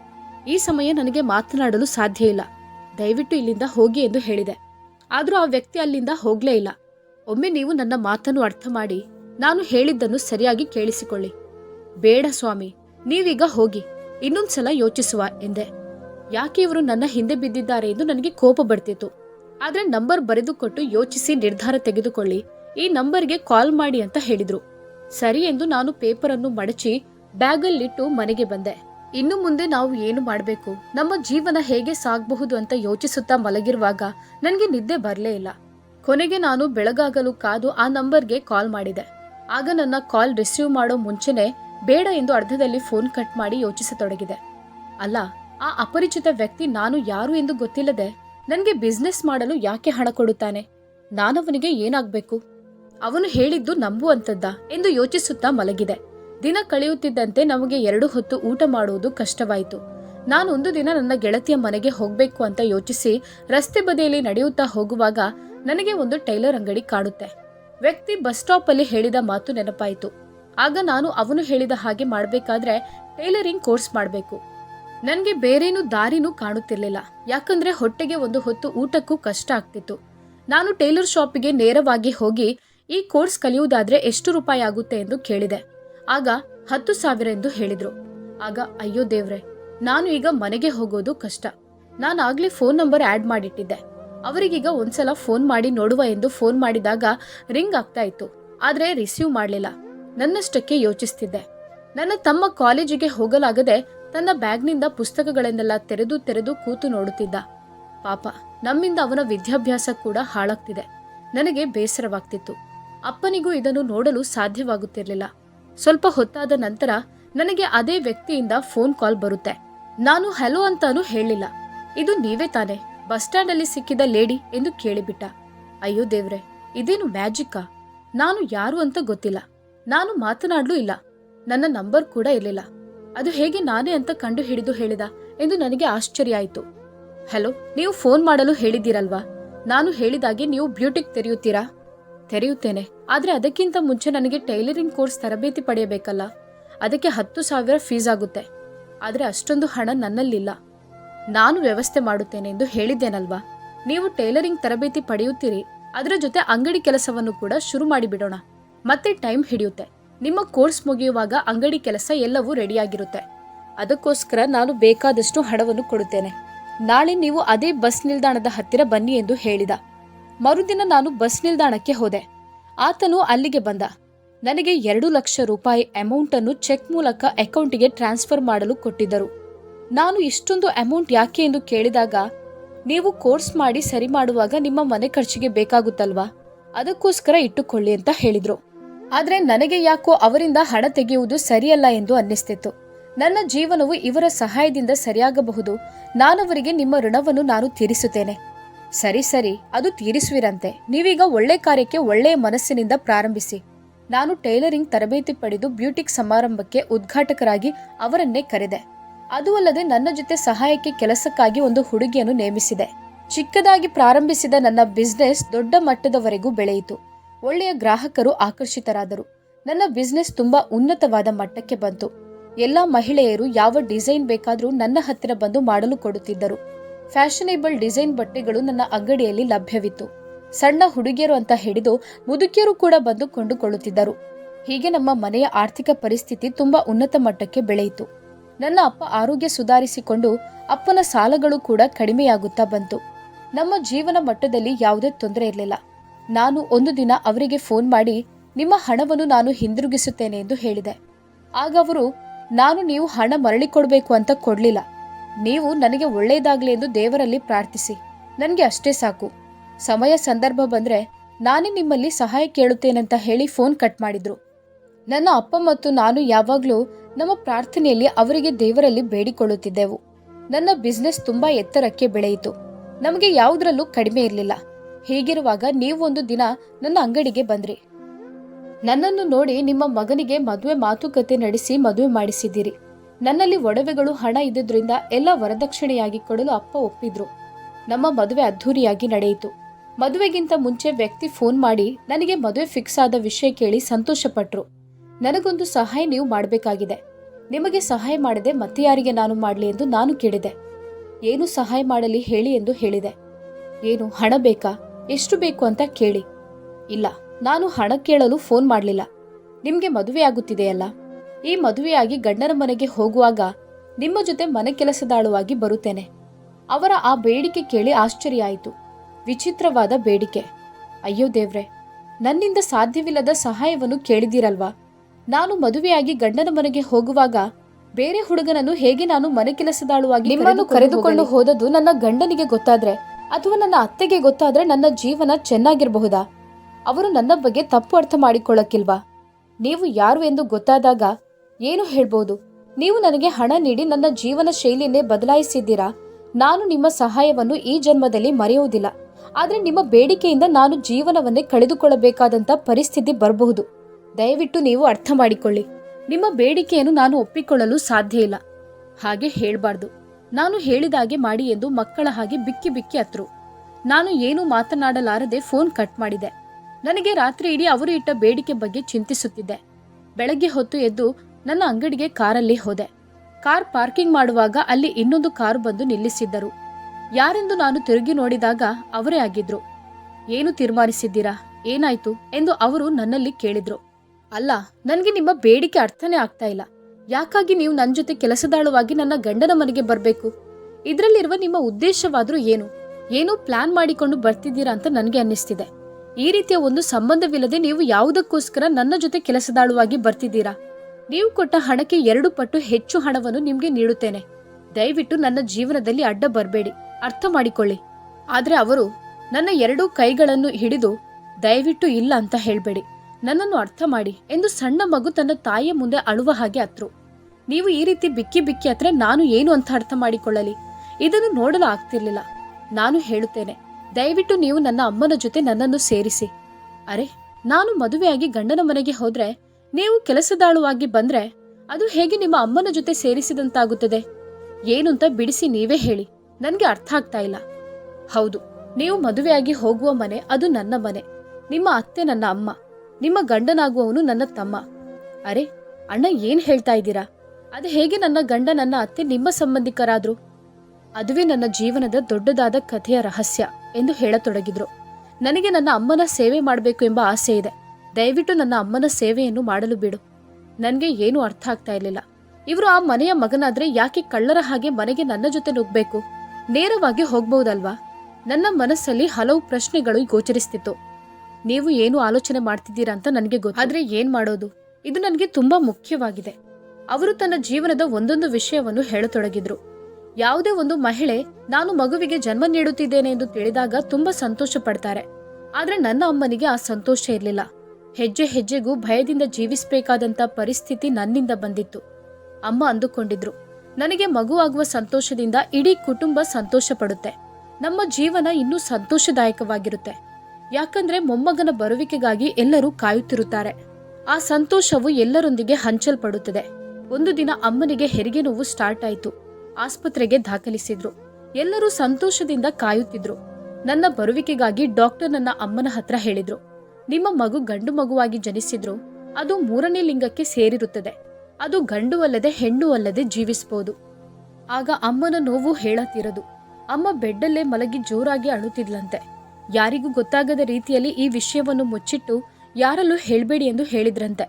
A: ಈ ಸಮಯ ನನಗೆ ಮಾತನಾಡಲು ಸಾಧ್ಯ ಇಲ್ಲ. ದಯವಿಟ್ಟು ಇಲ್ಲಿಂದ ಹೋಗಿ ಎಂದು ಹೇಳಿದೆ. ಆದರೂ ಆ ವ್ಯಕ್ತಿ ಅಲ್ಲಿಂದ ಹೋಗ್ಲೇ ಇಲ್ಲ. ಒಮ್ಮೆ ನೀವು ನನ್ನ ಮಾತನ್ನು ಅರ್ಥ ಮಾಡಿ, ನಾನು ಹೇಳಿದ್ದನ್ನು ಸರಿಯಾಗಿ ಕೇಳಿಸಿಕೊಳ್ಳಿ. ಬೇಡ ಸ್ವಾಮಿ, ನೀವೀಗ ಹೋಗಿ ಇನ್ನೊಂದ್ಸಲ ಯೋಚಿಸುವ, ಎಂದೆ. ಯಾಕೆ ಇವರು ನನ್ನ ಹಿಂದೆ ಬಿದ್ದಿದ್ದಾರೆ ಎಂದು ನನಗೆ ಕೋಪ ಬರ್ತಿತ್ತು. ಆದ್ರೆ ನಂಬರ್ ಬರೆದುಕೊಟ್ಟು ಯೋಚಿಸಿ ನಿರ್ಧಾರ ತೆಗೆದುಕೊಳ್ಳಿ, ಈ ನಂಬರ್ಗೆ ಕಾಲ್ ಮಾಡಿ ಅಂತ ಹೇಳಿದರು. ಸರಿ ಎಂದು ನಾನು ಪೇಪರನ್ನು ಮಡಚಿ ಬ್ಯಾಗಲ್ಲಿಟ್ಟು ಮನೆಗೆ ಬಂದೆ. ಇನ್ನು ಮುಂದೆ ನಾವು ಏನು ಮಾಡಬೇಕು? ನಮ್ಮ ಜೀವನ ಹೇಗೆ ಸಾಗಬಹುದು ಅಂತ ಯೋಚಿಸುತ್ತಾ ಮಲಗಿರುವಾಗ ನನಗೆ ನಿದ್ದೆ ಬರಲೇ ಇಲ್ಲ. ಕೊನೆಗೆ ನಾನು ಬೆಳಗಾಗಲು ಕಾದು ಆ ನಂಬರ್ಗೆ ಕಾಲ್ ಮಾಡಿದೆ. ಆಗ ನನ್ನ ಕಾಲ್ ರಿಸೀವ್ ಮಾಡೋ ಮುಂಚೆನೆ ಬೇಡ ಎಂದು ಅರ್ಧದಲ್ಲಿ ಫೋನ್ ಕಟ್ ಮಾಡಿ ಯೋಚಿಸತೊಡಗಿದೆ. ಅಲ್ಲ, ಆ ಅಪರಿಚಿತ ವ್ಯಕ್ತಿ ನಾನು ಯಾರು ಎಂದು ಗೊತ್ತಿಲ್ಲದೆ ನನಗೆ ಬಿಸ್ನೆಸ್ ಮಾಡಲು ಯಾಕೆ ಹಣ ಕೊಡುತ್ತಾನೆ? ನಾನವನಿಗೆ ಏನಾಗಬೇಕು? ಅವನು ಹೇಳಿದ್ದು ನಂಬುವಂಥದ್ದ ಎಂದು ಯೋಚಿಸುತ್ತಾ ಮಲಗಿದೆ. ದಿನ ಕಳೆಯುತ್ತಿದ್ದಂತೆ ನಮಗೆ ಎರಡು ಹೊತ್ತು ಊಟ ಮಾಡುವುದು ಕಷ್ಟವಾಯಿತು. ನಾನು ಒಂದು ದಿನ ನನ್ನ ಗೆಳತಿಯ ಮನೆಗೆ ಹೋಗಬೇಕು ಅಂತ ಯೋಚಿಸಿ ರಸ್ತೆ ಬದಿಯಲ್ಲಿ ನಡೆಯುತ್ತಾ ಹೋಗುವಾಗ ನನಗೆ ಒಂದು ಟೈಲರ್ ಅಂಗಡಿ ಕಾಣುತ್ತೆ. ವ್ಯಕ್ತಿ ಬಸ್ ಸ್ಟಾಪಲ್ಲಿ ಹೇಳಿದ ಮಾತು ನೆನಪಾಯಿತು. ಆಗ ನಾನು ಅವನು ಹೇಳಿದ ಹಾಗೆ ಮಾಡಬೇಕಾದ್ರೆ ಟೈಲರಿಂಗ್ ಕೋರ್ಸ್ ಮಾಡಬೇಕು. ನನಗೆ ಬೇರೇನು ದಾರಿನೂ ಕಾಣುತ್ತಿರಲಿಲ್ಲ. ಯಾಕಂದ್ರೆ ಹೊಟ್ಟೆಗೆ ಒಂದು ಹೊತ್ತು ಊಟಕ್ಕೂ ಕಷ್ಟ ಆಗ್ತಿತ್ತು. ನಾನು ಟೈಲರ್ ಶಾಪಿಗೆ ನೇರವಾಗಿ ಹೋಗಿ ಈ ಕೋರ್ಸ್ ಕಲಿಯುವುದಾದ್ರೆ ಎಷ್ಟು ರೂಪಾಯಿ ಆಗುತ್ತೆ ಎಂದು ಕೇಳಿದೆ. ಆಗ ಹತ್ತು ಸಾವಿರ ಎಂದು ಹೇಳಿದ್ರು. ಆಗ, ಅಯ್ಯೋ ದೇವ್ರೆ, ನಾನು ಈಗ ಮನೆಗೆ ಹೋಗೋದು ಕಷ್ಟ. ನಾನು ಆಗ್ಲೇ ಫೋನ್ ನಂಬರ್ ಆಡ್ ಮಾಡಿಟ್ಟಿದ್ದೆ. ಅವರಿಗೀಗ ಒಂದ್ಸಲ ಫೋನ್ ಮಾಡಿ ನೋಡುವ ಎಂದು ಫೋನ್ ಮಾಡಿದಾಗ ರಿಂಗ್ ಆಗ್ತಾ ಇತ್ತು. ಆದ್ರೆ ರಿಸೀವ್ ಮಾಡಲಿಲ್ಲ. ನನ್ನಷ್ಟಕ್ಕೆ ಯೋಚಿಸ್ತಿದ್ದೆ. ನನ್ನ ತಮ್ಮ ಕಾಲೇಜಿಗೆ ಹೋಗಲಾಗದೆ ತನ್ನ ಬ್ಯಾಗ್ನಿಂದ ಪುಸ್ತಕಗಳನ್ನೆಲ್ಲ ತೆರೆದು ತೆರೆದು ಕೂತು ನೋಡುತ್ತಿದ್ದ. ಪಾಪ, ನಮ್ಮಿಂದ ಅವನ ವಿದ್ಯಾಭ್ಯಾಸ ಕೂಡ ಹಾಳಾಗ್ತಿದೆ. ನನಗೆ ಬೇಸರವಾಗ್ತಿತ್ತು. ಅಪ್ಪನಿಗೂ ಇದನ್ನು ನೋಡಲು ಸಾಧ್ಯವಾಗುತ್ತಿರಲಿಲ್ಲ. ಸ್ವಲ್ಪ ಹೊತ್ತಾದ ನಂತರ ನನಗೆ ಅದೇ ವ್ಯಕ್ತಿಯಿಂದ ಫೋನ್ ಕಾಲ್ ಬರುತ್ತೆ. ನಾನು ಹಲೋ ಅಂತಾನೂ ಹೇಳಿಲ್ಲ. ಇದು ನೀವೇ ತಾನೆ, ಬಸ್ ಸ್ಟ್ಯಾಂಡ್ ಅಲ್ಲಿ ಸಿಕ್ಕಿದ ಲೇಡಿ ಎಂದು ಕೇಳಿಬಿಟ್ಟ. ಅಯ್ಯೋ ದೇವ್ರೆ, ಇದೇನು ಮ್ಯಾಜಿಕ್ಕಾ? ನಾನು ಯಾರು ಅಂತ ಗೊತ್ತಿಲ್ಲ. ನಾನು ಮಾತನಾಡ್ಲೂ ಇಲ್ಲ. ನನ್ನ ನಂಬರ್ ಕೂಡ ಇರಲಿಲ್ಲ. ಅದು ಹೇಗೆ ನಾನೇ ಅಂತ ಕಂಡು ಹಿಡಿದು ಹೇಳಿದ ಎಂದು ನನಗೆ ಆಶ್ಚರ್ಯ ಆಯಿತು. ಹಲೋ, ನೀವು ಫೋನ್ ಮಾಡಲು ಹೇಳಿದ್ದೀರಲ್ವಾ? ನಾನು ಹೇಳಿದಾಗೆ ನೀವು ಬ್ಯೂಟಿಕ್ ತೆರೆಯುತ್ತೀರಾ? ತೆರೆಯುತ್ತೇನೆ. ಆದ್ರೆ ಅದಕ್ಕಿಂತ ಮುಂಚೆ ನನಗೆ ಟೈಲರಿಂಗ್ ಕೋರ್ಸ್ ತರಬೇತಿ ಪಡೆಯಬೇಕಲ್ಲ. ಅದಕ್ಕೆ ಹತ್ತು ಸಾವಿರ ಫೀಸ್ ಆಗುತ್ತೆ. ಆದ್ರೆ ಅಷ್ಟೊಂದು ಹಣ ನನ್ನಲ್ಲಿಲ್ಲ. ನಾನು ವ್ಯವಸ್ಥೆ ಮಾಡುತ್ತೇನೆ ಎಂದು ಹೇಳಿದ್ದೇನಲ್ವಾ? ನೀವು ಟೈಲರಿಂಗ್ ತರಬೇತಿ ಪಡೆಯುತ್ತೀರಿ. ಅದರ ಜೊತೆ ಅಂಗಡಿ ಕೆಲಸವನ್ನು ಕೂಡ ಶುರು ಮಾಡಿಬಿಡೋಣ. ಮತ್ತೆ ಟೈಮ್ ಹಿಡಿಯುತ್ತೆ. ನಿಮ್ಮ ಕೋರ್ಸ್ ಮುಗಿಯುವಾಗ ಅಂಗಡಿ ಕೆಲಸ ಎಲ್ಲವೂ ರೆಡಿಯಾಗಿರುತ್ತೆ. ಅದಕ್ಕೋಸ್ಕರ ನಾನು ಬೇಕಾದಷ್ಟು ಹಣವನ್ನು ಕೊಡುತ್ತೇನೆ. ನಾಳೆ ನೀವು ಅದೇ ಬಸ್ ನಿಲ್ದಾಣದ ಹತ್ತಿರ ಬನ್ನಿ ಎಂದು ಹೇಳಿದ. ಮರುದಿನ ನಾನು ಬಸ್ ನಿಲ್ದಾಣಕ್ಕೆ ಹೋದೆ. ಆತನು ಅಲ್ಲಿಗೆ ಬಂದ. ನನಗೆ ಎರಡು ಲಕ್ಷ ರೂಪಾಯಿ ಅಮೌಂಟ್ ಅನ್ನು ಚೆಕ್ ಮೂಲಕ ಅಕೌಂಟಿಗೆ ಟ್ರಾನ್ಸ್ಫರ್ ಮಾಡಲು ಕೊಟ್ಟಿದ್ದರು. ನಾನು ಇಷ್ಟೊಂದು ಅಮೌಂಟ್ ಯಾಕೆ ಎಂದು ಕೇಳಿದಾಗ, ನೀವು ಕೋರ್ಸ್ ಮಾಡಿ ಸರಿ ಮಾಡುವಾಗ ನಿಮ್ಮ ಮನೆ ಖರ್ಚಿಗೆ ಬೇಕಾಗುತ್ತಲ್ವಾ? ಅದಕ್ಕೋಸ್ಕರ ಇಟ್ಟುಕೊಳ್ಳಿ ಅಂತ ಹೇಳಿದ್ರು. ಆದರೆ ನನಗೆ ಯಾಕೋ ಅವರಿಂದ ಹಣ ತೆಗೆಯುವುದು ಸರಿಯಲ್ಲ ಎಂದು ಅನ್ನಿಸ್ತಿತ್ತು. ನನ್ನ ಜೀವನವು ಇವರ ಸಹಾಯದಿಂದ ಸರಿಯಾಗಬಹುದು. ನಾನವರಿಗೆ ನಿಮ್ಮ ಋಣವನ್ನು ನಾನು ತೀರಿಸುತ್ತೇನೆ. ಸರಿ ಸರಿ, ಅದು ತೀರಿಸುವಿರಂತೆ. ನೀವೀಗ ಒಳ್ಳೆ ಕಾರ್ಯಕ್ಕೆ ಒಳ್ಳೆಯ ಮನಸ್ಸಿನಿಂದ ಪ್ರಾರಂಭಿಸಿ. ನಾನು ಟೈಲರಿಂಗ್ ತರಬೇತಿ ಪಡೆದು ಬ್ಯೂಟಿಕ್ ಸಮಾರಂಭಕ್ಕೆ ಉದ್ಘಾಟಕರಾಗಿ ಅವರನ್ನೇ ಕರೆದೆ. ಅದು ಅಲ್ಲದೆ ನನ್ನ ಜೊತೆ ಸಹಾಯಕ್ಕೆ ಕೆಲಸಕ್ಕಾಗಿ ಒಂದು ಹುಡುಗಿಯನ್ನು ನೇಮಿಸಿದೆ. ಚಿಕ್ಕದಾಗಿ ಪ್ರಾರಂಭಿಸಿದ ನನ್ನ ಬಿಸ್ನೆಸ್ ದೊಡ್ಡ ಮಟ್ಟದವರೆಗೂ ಬೆಳೆಯಿತು. ಒಳ್ಳೆಯ ಗ್ರಾಹಕರು ಆಕರ್ಷಿತರಾದರು. ನನ್ನ ಬಿಸ್ನೆಸ್ ತುಂಬಾ ಉನ್ನತವಾದ ಮಟ್ಟಕ್ಕೆ ಬಂತು. ಎಲ್ಲಾ ಮಹಿಳೆಯರು ಯಾವ ಡಿಸೈನ್ ಬೇಕಾದರೂ ನನ್ನ ಹತ್ತಿರ ಬಂದು ಮಾಡಲು ಕೊಡುತ್ತಿದ್ದರು. ಫ್ಯಾಷನೇಬಲ್ ಡಿಸೈನ್ ಬಟ್ಟೆಗಳು ನನ್ನ ಅಂಗಡಿಯಲ್ಲಿ ಲಭ್ಯವಿತ್ತು. ಸಣ್ಣ ಹುಡುಗಿಯರು ಅಂತ ಹಿಡಿದು ಮುದುಕಿಯರು ಕೂಡ ಬಂದು ಕೊಂಡುಕೊಳ್ಳುತ್ತಿದ್ದರು. ಹೀಗೆ ನಮ್ಮ ಮನೆಯ ಆರ್ಥಿಕ ಪರಿಸ್ಥಿತಿ ತುಂಬಾ ಉನ್ನತ ಮಟ್ಟಕ್ಕೆ ಬೆಳೆಯಿತು. ನನ್ನ ಅಪ್ಪ ಆರೋಗ್ಯ ಸುಧಾರಿಸಿಕೊಂಡು ಅಪ್ಪನ ಸಾಲಗಳು ಕೂಡ ಕಡಿಮೆಯಾಗುತ್ತಾ ಬಂತು. ನಮ್ಮ ಜೀವನ ಮಟ್ಟದಲ್ಲಿ ಯಾವುದೇ ತೊಂದರೆ ಇರಲಿಲ್ಲ. ನಾನು ಒಂದು ದಿನ ಅವರಿಗೆ ಫೋನ್ ಮಾಡಿ, ನಿಮ್ಮ ಹಣವನ್ನು ನಾನು ಹಿಂದಿರುಗಿಸುತ್ತೇನೆ ಎಂದು ಹೇಳಿದೆ. ಆಗ ಅವರು, ನಾನು ನೀವು ಹಣ ಮರಳಿ ಕೊಡಬೇಕು ಅಂತ ಕೊಡ್ಲಿಲ್ಲ. ನೀವು ನನಗೆ ಒಳ್ಳೆಯದಾಗಲಿ ಎಂದು ದೇವರಲ್ಲಿ ಪ್ರಾರ್ಥಿಸಿ. ನನಗೆ ಅಷ್ಟೇ ಸಾಕು. ಸಮಯ ಸಂದರ್ಭ ಬಂದರೆ ನಾನೇ ನಿಮ್ಮಲ್ಲಿ ಸಹಾಯ ಕೇಳುತ್ತೇನಂತ ಹೇಳಿ ಫೋನ್ ಕಟ್ ಮಾಡಿದ್ರು. ನನ್ನ ಅಪ್ಪ ಮತ್ತು ನಾನು ಯಾವಾಗಲೂ ನಮ್ಮ ಪ್ರಾರ್ಥನೆಯಲ್ಲಿ ಅವರಿಗೆ ದೇವರಲ್ಲಿ ಬೇಡಿಕೊಳ್ಳುತ್ತಿದ್ದೆವು. ನನ್ನ ಬಿಸ್ನೆಸ್ ತುಂಬಾ ಎತ್ತರಕ್ಕೆ ಬೆಳೆಯಿತು. ನಮಗೆ ಯಾವುದರಲ್ಲೂ ಕಡಿಮೆ ಇರಲಿಲ್ಲ. ಹೀಗಿರುವಾಗ ನೀವೊಂದು ದಿನ ನನ್ನ ಅಂಗಡಿಗೆ ಬಂದ್ರಿ. ನನ್ನನ್ನು ನೋಡಿ ನಿಮ್ಮ ಮಗನಿಗೆ ಮದುವೆ ಮಾತುಕತೆ ನಡೆಸಿ ಮದುವೆ ಮಾಡಿಸಿದ್ದೀರಿ. ನನ್ನಲ್ಲಿ ಒಡವೆಗಳು, ಹಣ ಇದ್ದುದರಿಂದ ಎಲ್ಲ ವರದಕ್ಷಿಣೆಯಾಗಿ ಕೊಡಲು ಅಪ್ಪ ಒಪ್ಪಿದ್ರು. ನಮ್ಮ ಮದುವೆ ಅದ್ಧೂರಿಯಾಗಿ ನಡೆಯಿತು. ಮದುವೆಗಿಂತ ಮುಂಚೆ ವ್ಯಕ್ತಿ ಫೋನ್ ಮಾಡಿ ನನಗೆ ಮದುವೆ ಫಿಕ್ಸ್ ಆದ ವಿಷಯ ಕೇಳಿ ಸಂತೋಷಪಟ್ರು. ನನಗೊಂದು ಸಹಾಯ ನೀವು ಮಾಡಬೇಕಾಗಿದೆ. ನಿಮಗೆ ಸಹಾಯ ಮಾಡದೆ ಮತ್ತೆ ಯಾರಿಗೆ ನಾನು ಮಾಡಲಿ ಎಂದು ನಾನು ಕೇಳಿದೆ. ಏನು ಸಹಾಯ ಮಾಡಲಿ ಹೇಳಿ ಎಂದು ಹೇಳಿದೆ. ಏನು, ಹಣ ಬೇಕಾ? ಎಷ್ಟು ಬೇಕು ಅಂತ ಕೇಳಿ. ಇಲ್ಲ, ನಾನು ಹಣ ಕೇಳಲು ಫೋನ್ ಮಾಡಲಿಲ್ಲ. ನಿಮಗೆ ಮದುವೆ ಆಗುತ್ತಿದೆಯಲ್ಲ? ಈ ಮದುವೆಯಾಗಿ ಗಂಡನ ಮನೆಗೆ ಹೋಗುವಾಗ ನಿಮ್ಮ ಜೊತೆ ಮನೆ ಕೆಲಸದಾಳುವಾಗಿ ಬರುತ್ತೇನೆ. ಅವರ ಆ ಬೇಡಿಕೆ ಕೇಳಿ ಆಶ್ಚರ್ಯ ಆಯಿತು ವಿಚಿತ್ರವಾದ ಬೇಡಿಕೆ. ಅಯ್ಯೋ ದೇವ್ರೆ ನನ್ನಿಂದ ಸಾಧ್ಯವಿಲ್ಲದ ಸಹಾಯವನ್ನು ಕೇಳಿದಿರಲ್ವಾ ನಾನು ಮದುವೆಯಾಗಿ ಗಂಡನ ಮನೆಗೆ ಹೋಗುವಾಗ ಬೇರೆ ಹುಡುಗನನ್ನು ಹೇಗೆ ನಾನು ಮನೆ ಕೆಲಸದಾಳುವಾಗಿ ನಿಮ್ಮನ್ನು ಕರೆದುಕೊಂಡು ಹೋದದ್ದು ನನ್ನ ಗಂಡನಿಗೆ ಗೊತ್ತಾದ್ರೆ ಅಥವಾ ನನ್ನ ಅತ್ತೆಗೆ ಗೊತ್ತಾದ್ರೆ ನನ್ನ ಜೀವನ ಚೆನ್ನಾಗಿರಬಹುದಾ? ಅವರು ನನ್ನ ಬಗ್ಗೆ ತಪ್ಪು ಅರ್ಥ ಮಾಡಿಕೊಳ್ಳಕ್ಕಿಲ್ವಾ? ನೀವು ಯಾರು ಎಂದು ಗೊತ್ತಾದಾಗ ಏನು ಹೇಳ್ಬೋದು? ನೀವು ನನಗೆ ಹಣ ನೀಡಿ ನನ್ನ ಜೀವನ ಶೈಲಿಯನ್ನೇ ಬದಲಾಯಿಸಿದ್ದೀರಾ? ನಾನು ನಿಮ್ಮ ಸಹಾಯವನ್ನು ಈ ಜನ್ಮದಲ್ಲಿ ಮರೆಯುವುದಿಲ್ಲ. ಆದರೆ ನಿಮ್ಮ ಬೇಡಿಕೆಯಿಂದ ನಾನು ಜೀವನವನ್ನೇ ಕಳೆದುಕೊಳ್ಳಬೇಕಾದಂತ ಪರಿಸ್ಥಿತಿ ಬರಬಹುದು. ದಯವಿಟ್ಟು ನೀವು ಅರ್ಥ ಮಾಡಿಕೊಳ್ಳಿ. ನಿಮ್ಮ ಬೇಡಿಕೆಯನ್ನು ನಾನು ಒಪ್ಪಿಕೊಳ್ಳಲು ಸಾಧ್ಯ ಇಲ್ಲ. ಹಾಗೆ ಹೇಳಬಾರ್ದು. ನಾನು ಹೇಳಿದಾಗೆ ಮಾಡಿ ಎಂದು ಮಕ್ಕಳ ಹಾಗೆ ಬಿಕ್ಕಿ ಬಿಕ್ಕಿ ಹತ್ರು. ನಾನು ಏನೂ ಮಾತನಾಡಲಾರದೆ ಫೋನ್ ಕಟ್ ಮಾಡಿದೆ. ನನಗೆ ರಾತ್ರಿ ಇಡೀ ಅವರು ಇಟ್ಟ ಬೇಡಿಕೆ ಬಗ್ಗೆ ಚಿಂತಿಸುತ್ತಿದ್ದೆ. ಬೆಳಗ್ಗೆ ಹೊತ್ತು ಎದ್ದು ನನ್ನ ಅಂಗಡಿಗೆ ಕಾರಲ್ಲಿ ಹೋದೆ. ಕಾರ್ ಪಾರ್ಕಿಂಗ್ ಮಾಡುವಾಗ ಅಲ್ಲಿ ಇನ್ನೊಂದು ಕಾರು ಬಂದು ನಿಲ್ಲಿಸಿದ್ದರು. ಯಾರೆಂದು ನಾನು ತಿರುಗಿ ನೋಡಿದಾಗ ಅವರೇ ಆಗಿದ್ರು. ಏನು ತೀರ್ಮಾನಿಸಿದ್ದೀರಾ? ಏನಾಯ್ತು? ಎಂದು ಅವರು ನನ್ನಲ್ಲಿ ಕೇಳಿದ್ರು. ಅಲ್ಲ, ನನಗೆ ನಿಮ್ಮ ಬೇಡಿಕೆ ಅರ್ಥನೇ ಆಗ್ತಾ ಇಲ್ಲ. ಯಾಕಾಗಿ ನೀವು ನನ್ನ ಜೊತೆ ಕೆಲಸದಾಳುವಾಗಿ ನನ್ನ ಗಂಡನ ಮನೆಗೆ ಬರಬೇಕು? ಇದರಲ್ಲಿರುವ ನಿಮ್ಮ ಉದ್ದೇಶವಾದರೂ ಏನು? ಏನೋ ಪ್ಲಾನ್ ಮಾಡಿಕೊಂಡು ಬರ್ತಿದ್ದೀರಾ ಅಂತ ನನಗೆ ಅನ್ನಿಸ್ತಿದೆ. ಈ ರೀತಿಯ ಒಂದು ಸಂಬಂಧವಿಲ್ಲದೆ ನೀವು ಯಾವುದಕ್ಕೋಸ್ಕರ ನನ್ನ ಜೊತೆ ಕೆಲಸದಾಳುವಾಗಿ ಬರ್ತಿದ್ದೀರಾ? ನೀವು ಕೊಟ್ಟ ಹಣಕ್ಕೆ ಎರಡು ಪಟ್ಟು ಹೆಚ್ಚು ಹಣವನ್ನು ನಿಮ್ಗೆ ನೀಡುತ್ತೇನೆ. ದಯವಿಟ್ಟು ನನ್ನ ಜೀವನದಲ್ಲಿ ಅಡ್ಡ ಬರಬೇಡಿ. ಅರ್ಥ ಮಾಡಿಕೊಳ್ಳಿ. ಆದರೆ ಅವರು, ನನ್ನ ಎರಡೂ ಕೈಗಳನ್ನು ಹಿಡಿದು ದಯವಿಟ್ಟು ಇಲ್ಲ ಅಂತ ಹೇಳಬೇಡಿ. ನನ್ನನ್ನು ಅರ್ಥ ಮಾಡಿ ಎಂದು ಸಣ್ಣ ಮಗು ತನ್ನ ತಾಯಿಯ ಮುಂದೆ ಅಳುವ ಹಾಗೆ ಹತ್ರು ನೀವು ಈ ರೀತಿ ಬಿಕ್ಕಿ ಬಿಕ್ಕಿ ಹತ್ರ ನಾನು ಏನು ಅಂತ ಅರ್ಥ ಮಾಡಿಕೊಳ್ಳಲಿ? ಇದನ್ನು ನೋಡಲು ಆಗ್ತಿರ್ಲಿಲ್ಲ. ನಾನು ಹೇಳುತ್ತೇನೆ, ದಯವಿಟ್ಟು ನೀವು ನನ್ನ ಅಮ್ಮನ ಜೊತೆ ನನ್ನನ್ನು ಸೇರಿಸಿ. ಅರೆ, ನಾನು ಮದುವೆಯಾಗಿ ಗಂಡನ ಮನೆಗೆ ಹೋದ್ರೆ ನೀವು ಕೆಲಸದಾಳುವಾಗಿ ಬಂದ್ರೆ ಅದು ಹೇಗೆ ನಿಮ್ಮ ಅಮ್ಮನ ಜೊತೆ ಸೇರಿಸಿದಂತಾಗುತ್ತದೆ? ಅಂತ ಬಿಡಿಸಿ ನೀವೇ ಹೇಳಿ. ನನಗೆ ಅರ್ಥ ಆಗ್ತಾ ಇಲ್ಲ. ಹೌದು, ನೀವು ಮದುವೆಯಾಗಿ ಹೋಗುವ ಮನೆ ಅದು ನನ್ನ ಮನೆ. ನಿಮ್ಮ ಅತ್ತೆ ನನ್ನ ಅಮ್ಮ. ನಿಮ್ಮ ಗಂಡನಾಗುವವನು ನನ್ನ ತಮ್ಮ. ಅರೆ, ಅಣ್ಣ ಏನ್ ಹೇಳ್ತಾ ಇದ್ದೀರಾ? ಅದು ಹೇಗೆ ನನ್ನ ಗಂಡ ನನ್ನ ಅತ್ತೆ ನಿಮ್ಮ ಸಂಬಂಧಿಕರಾದ್ರು? ಅದುವೇ ನನ್ನ ಜೀವನದ ದೊಡ್ಡದಾದ ಕಥೆಯ ರಹಸ್ಯ ಎಂದು ಹೇಳತೊಡಗಿದ್ರು. ನನಗೆ ನನ್ನ ಅಮ್ಮನ ಸೇವೆ ಮಾಡಬೇಕು ಎಂಬ ಆಸೆ ಇದೆ ದಯವಿಟ್ಟು ನನ್ನ ಅಮ್ಮನ ಸೇವೆಯನ್ನು ಮಾಡಲು ಬಿಡು. ನನಗೆ ಏನೂ ಅರ್ಥ ಆಗ್ತಾ ಇರಲಿಲ್ಲ. ಇವರು ಆ ಮನೆಯ ಮಗನಾದ್ರೆ ಯಾಕೆ ಕಳ್ಳರ ಹಾಗೆ ಮನೆಗೆ ನನ್ನ ಜೊತೆ ನುಗ್ಬೇಕು ನೇರವಾಗಿ ಹೋಗ್ಬಹುದಲ್ವಾ? ನನ್ನ ಮನಸ್ಸಲ್ಲಿ ಹಲವು ಪ್ರಶ್ನೆಗಳು ಗೋಚರಿಸ್ತಿತ್ತು. ನೀವು ಏನು ಆಲೋಚನೆ ಮಾಡ್ತಿದ್ದೀರಾ ಅಂತ ನನಗೆ ಗೊತ್ತು. ಆದ್ರೆ ಏನ್ ಮಾಡೋದು? ಇದು ನನಗೆ ತುಂಬಾ ಮುಖ್ಯವಾಗಿದೆ. ಅವರು ತನ್ನ ಜೀವನದ ಒಂದೊಂದು ವಿಷಯವನ್ನು ಹೇಳತೊಡಗಿದ್ರು. ಯಾವುದೇ ಒಂದು ಮಹಿಳೆ, ನಾನು ಮಗುವಿಗೆ ಜನ್ಮ ನೀಡುತ್ತಿದ್ದೇನೆ ಎಂದು ತಿಳಿದಾಗ ತುಂಬಾ ಸಂತೋಷ ಪಡ್ತಾರೆ ಆದ್ರೆ ನನ್ನ ಅಮ್ಮನಿಗೆ ಆ ಸಂತೋಷ ಇರಲಿಲ್ಲ. ಹೆಜ್ಜೆ ಹೆಜ್ಜೆಗೂ ಭಯದಿಂದ ಜೀವಿಸಬೇಕಾದಂತ ಪರಿಸ್ಥಿತಿ ನನ್ನಿಂದ ಬಂದಿತ್ತು. ಅಮ್ಮ ಅಂದುಕೊಂಡಿದ್ರು, ನನಗೆ ಮಗು ಆಗುವ ಸಂತೋಷದಿಂದ ಇಡೀ ಕುಟುಂಬ ಸಂತೋಷ ಪಡುತ್ತೆ ನಮ್ಮ ಜೀವನ ಇನ್ನೂ ಸಂತೋಷದಾಯಕವಾಗಿರುತ್ತೆ. ಯಾಕಂದ್ರೆ ಮೊಮ್ಮಗನ ಬರುವಿಕೆಗಾಗಿ ಎಲ್ಲರೂ ಕಾಯುತ್ತಿರುತ್ತಾರೆ. ಆ ಸಂತೋಷವು ಎಲ್ಲರೊಂದಿಗೆ ಹಂಚಲ್ಪಡುತ್ತದೆ. ಒಂದು ದಿನ ಅಮ್ಮನಿಗೆ ಹೆರಿಗೆ ನೋವು ಸ್ಟಾರ್ಟ್ ಆಯಿತು. ಆಸ್ಪತ್ರೆಗೆ ದಾಖಲಿಸಿದ್ರು. ಎಲ್ಲರೂ ಸಂತೋಷದಿಂದ ಕಾಯುತ್ತಿದ್ರು. ನನ್ನ ಬರುವಿಕೆಗಾಗಿ ಡಾಕ್ಟರ್ ನನ್ನ ಅಮ್ಮನ ಹತ್ರ ಹೇಳಿದ್ರು. ನಿಮ್ಮ ಮಗು ಗಂಡು ಮಗುವಾಗಿ ಜನಿಸಿದ್ರು ಅದು ಮೂರನೇ ಲಿಂಗಕ್ಕೆ ಸೇರಿರುತ್ತದೆ. ಅದು ಗಂಡು ಅಲ್ಲದೆ ಹೆಣ್ಣು ಅಲ್ಲದೆ ಜೀವಿಸಬಹುದು ಆಗ ಅಮ್ಮನ ನೋವು ಹೇಳತ್ತಿರದು ಅಮ್ಮ ಬೆಡ್ಡಲ್ಲೇ ಮಲಗಿ ಜೋರಾಗಿ ಅಳುತ್ತಿದ್ಲಂತೆ. ಯಾರಿಗೂ ಗೊತ್ತಾಗದ ರೀತಿಯಲ್ಲಿ ಈ ವಿಷಯವನ್ನು ಮುಚ್ಚಿಟ್ಟು ಯಾರಲ್ಲೂ ಹೇಳಬೇಡಿ ಎಂದು ಹೇಳಿದ್ರಂತೆ.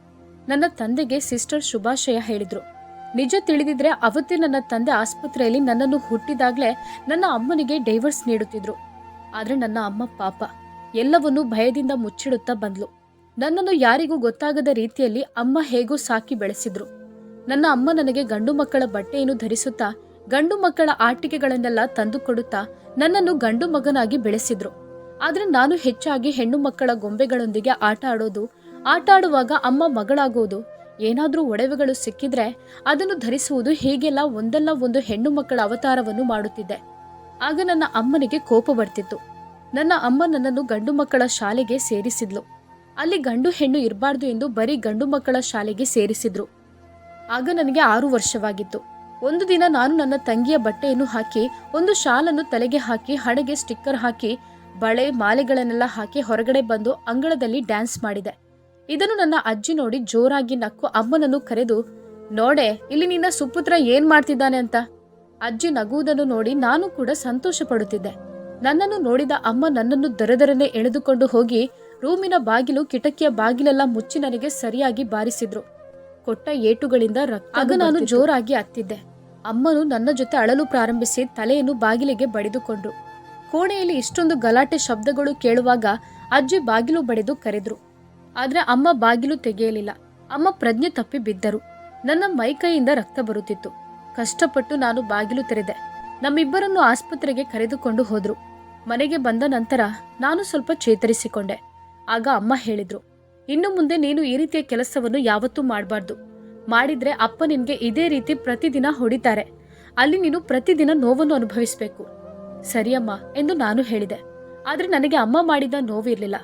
A: ನನ್ನ ತಂದೆಗೆ ಸಿಸ್ಟರ್ ಶುಭಾಶಯ ಹೇಳಿದ್ರು. ನಿಜ ತಿಳಿದಿದ್ರೆ ಅವತ್ತೇ ನನ್ನ ತಂದೆ ಆಸ್ಪತ್ರೆಯಲ್ಲಿ ನನ್ನನ್ನು ಹುಟ್ಟಿದಾಗಲೇ ನನ್ನ ಅಮ್ಮನಿಗೆ ಡೈವರ್ಸ್ ನೀಡುತ್ತಿದ್ರು. ಆದ್ರೆ ನನ್ನ ಅಮ್ಮ ಪಾಪ. ಎಲ್ಲವನ್ನೂ ಭಯದಿಂದ ಮುಚ್ಚಿಡುತ್ತಾ ಬಂದ್ಲು. ನನ್ನನ್ನು ಯಾರಿಗೂ ಗೊತ್ತಾಗದ ರೀತಿಯಲ್ಲಿ ಅಮ್ಮ ಹೇಗೂ ಸಾಕಿ ಬೆಳೆಸಿದ್ರು. ನನ್ನ ಅಮ್ಮ ನನಗೆ ಗಂಡು ಮಕ್ಕಳ ಬಟ್ಟೆಯನ್ನು ಧರಿಸುತ್ತಾ, ಗಂಡು ಮಕ್ಕಳ ಆಟಿಕೆಗಳನ್ನೆಲ್ಲ ತಂದುಕೊಡುತ್ತಾ ನನ್ನನ್ನು ಗಂಡು ಮಗನಾಗಿ ಬೆಳೆಸಿದ್ರು. ಆದ್ರೆ ನಾನು ಹೆಚ್ಚಾಗಿ ಹೆಣ್ಣು ಮಕ್ಕಳ ಗೊಂಬೆಗಳೊಂದಿಗೆ ಆಟ ಆಡೋದು, ಆಟ ಆಡುವಾಗ ಅಮ್ಮ ಮಗಳಾಗೋದು, ಏನಾದರೂ ಒಡವೆಗಳು ಸಿಕ್ಕಿದ್ರೆ ಅದನ್ನು ಧರಿಸುವುದು ಹೀಗೆಲ್ಲ ಒಂದಲ್ಲ ಒಂದು ಹೆಣ್ಣು ಮಕ್ಕಳ ಅವತಾರವನ್ನು ಮಾಡುತ್ತಿದ್ದೆ. ಆಗ ನನ್ನ ಅಮ್ಮನಿಗೆ ಕೋಪ ಬರ್ತಿತ್ತು. ನನ್ನ ಅಮ್ಮ ನನ್ನನ್ನು ಗಂಡು ಮಕ್ಕಳ ಶಾಲೆಗೆ ಸೇರಿಸಿದ್ಲು. ಅಲ್ಲಿ ಗಂಡು ಹೆಣ್ಣು ಇರಬಾರ್ದು ಎಂದು ಬರೀ ಗಂಡು ಮಕ್ಕಳ ಶಾಲೆಗೆ ಸೇರಿಸಿದ್ರು. ಆಗ ನನಗೆ ಆರು ವರ್ಷವಾಗಿತ್ತು. ಒಂದು ದಿನ ನಾನು ನನ್ನ ತಂಗಿಯ ಬಟ್ಟೆಯನ್ನು ಹಾಕಿ, ಒಂದು ಶಾಲನ್ನು ತಲೆಗೆ ಹಾಕಿ, ಹಣೆಗೆ ಸ್ಟಿಕ್ಕರ್ ಹಾಕಿ, ಬಳೆ ಮಾಲೆಗಳನ್ನೆಲ್ಲ ಹಾಕಿ ಹೊರಗಡೆ ಬಂದು ಅಂಗಳದಲ್ಲಿ ಡ್ಯಾನ್ಸ್ ಮಾಡಿದೆ. ಇದನ್ನು ನನ್ನ ಅಜ್ಜಿ ನೋಡಿ ಜೋರಾಗಿ ನಕ್ಕು ಅಮ್ಮನನ್ನು ಕರೆದು, ನೋಡೆ, ಇಲ್ಲಿ ನಿನ್ನ ಸುಪುತ್ರ ಏನ್ ಮಾಡ್ತಿದ್ದಾನೆ ಅಂತ? ಅಜ್ಜಿ ನಗುವುದನ್ನು ನೋಡಿ ನಾನು ಕೂಡ ಸಂತೋಷ ಪಡುತ್ತಿದ್ದೆ ನನ್ನನ್ನು ನೋಡಿದ ಅಮ್ಮ ನನ್ನನ್ನು ದರದರನೆ ಎಳೆದುಕೊಂಡು ಹೋಗಿ ರೂಮಿನ ಬಾಗಿಲು ಕಿಟಕಿಯ ಬಾಗಿಲೆಲ್ಲ ಮುಚ್ಚಿ ನನಗೆ ಸರಿಯಾಗಿ ಬಾರಿಸಿದ್ರು. ಕೊಟ್ಟ ಏಟುಗಳಿಂದ ರಕ್ತ ಆಗ ನಾನು ಜೋರಾಗಿ ಅತ್ತಿದ್ದೆ ಅಮ್ಮನು ನನ್ನ ಜೊತೆ ಅಳಲು ಪ್ರಾರಂಭಿಸಿ ತಲೆಯನ್ನು ಬಾಗಿಲಿಗೆ ಬಡಿದುಕೊಂಡ್ರು ಕೋಣೆಯಲ್ಲಿ ಇಷ್ಟೊಂದು ಗಲಾಟೆ ಶಬ್ದಗಳು ಕೇಳುವಾಗ ಅಜ್ಜಿ ಬಾಗಿಲು ಬಡಿದು ಕರೆದ್ರು. ಆದ್ರೆ ಅಮ್ಮ ಬಾಗಿಲು ತೆಗೆಯಲಿಲ್ಲ. ಅಮ್ಮ ಪ್ರಜ್ಞೆ ತಪ್ಪಿ ಬಿದ್ದರು. ನನ್ನ ಮೈಕೈಯಿಂದ ರಕ್ತ ಬರುತ್ತಿತ್ತು. ಕಷ್ಟಪಟ್ಟು ನಾನು ಬಾಗಿಲು ತೆರೆದೆ. ನಮ್ಮಿಬ್ಬರನ್ನು ಆಸ್ಪತ್ರೆಗೆ ಕರೆದುಕೊಂಡು ಹೋದ್ರು. ಮನೆಗೆ ಬಂದ ನಂತರ ನಾನು ಸ್ವಲ್ಪ ಚೇತರಿಸಿಕೊಂಡೆ. ಆಗ ಅಮ್ಮ ಹೇಳಿದ್ರು, ಇನ್ನು ಮುಂದೆ ನೀನು ಈ ರೀತಿಯ ಕೆಲಸವನ್ನು ಯಾವತ್ತೂ ಮಾಡಬಾರ್ದು. ಮಾಡಿದ್ರೆ ಅಪ್ಪ ನಿನ್ಗೆ ಇದೇ ರೀತಿ ಪ್ರತಿದಿನ ಹೊಡಿತಾರೆ. ಅಲ್ಲಿ ನೀನು ಪ್ರತಿದಿನ ನೋವನ್ನು ಅನುಭವಿಸಬೇಕು. ಸರಿಯಮ್ಮ ಎಂದು ನಾನು ಹೇಳಿದೆ. ಆದ್ರೆ ನನಗೆ ಅಮ್ಮ ಮಾಡಿದ ನೋವಿರಲಿಲ್ಲ.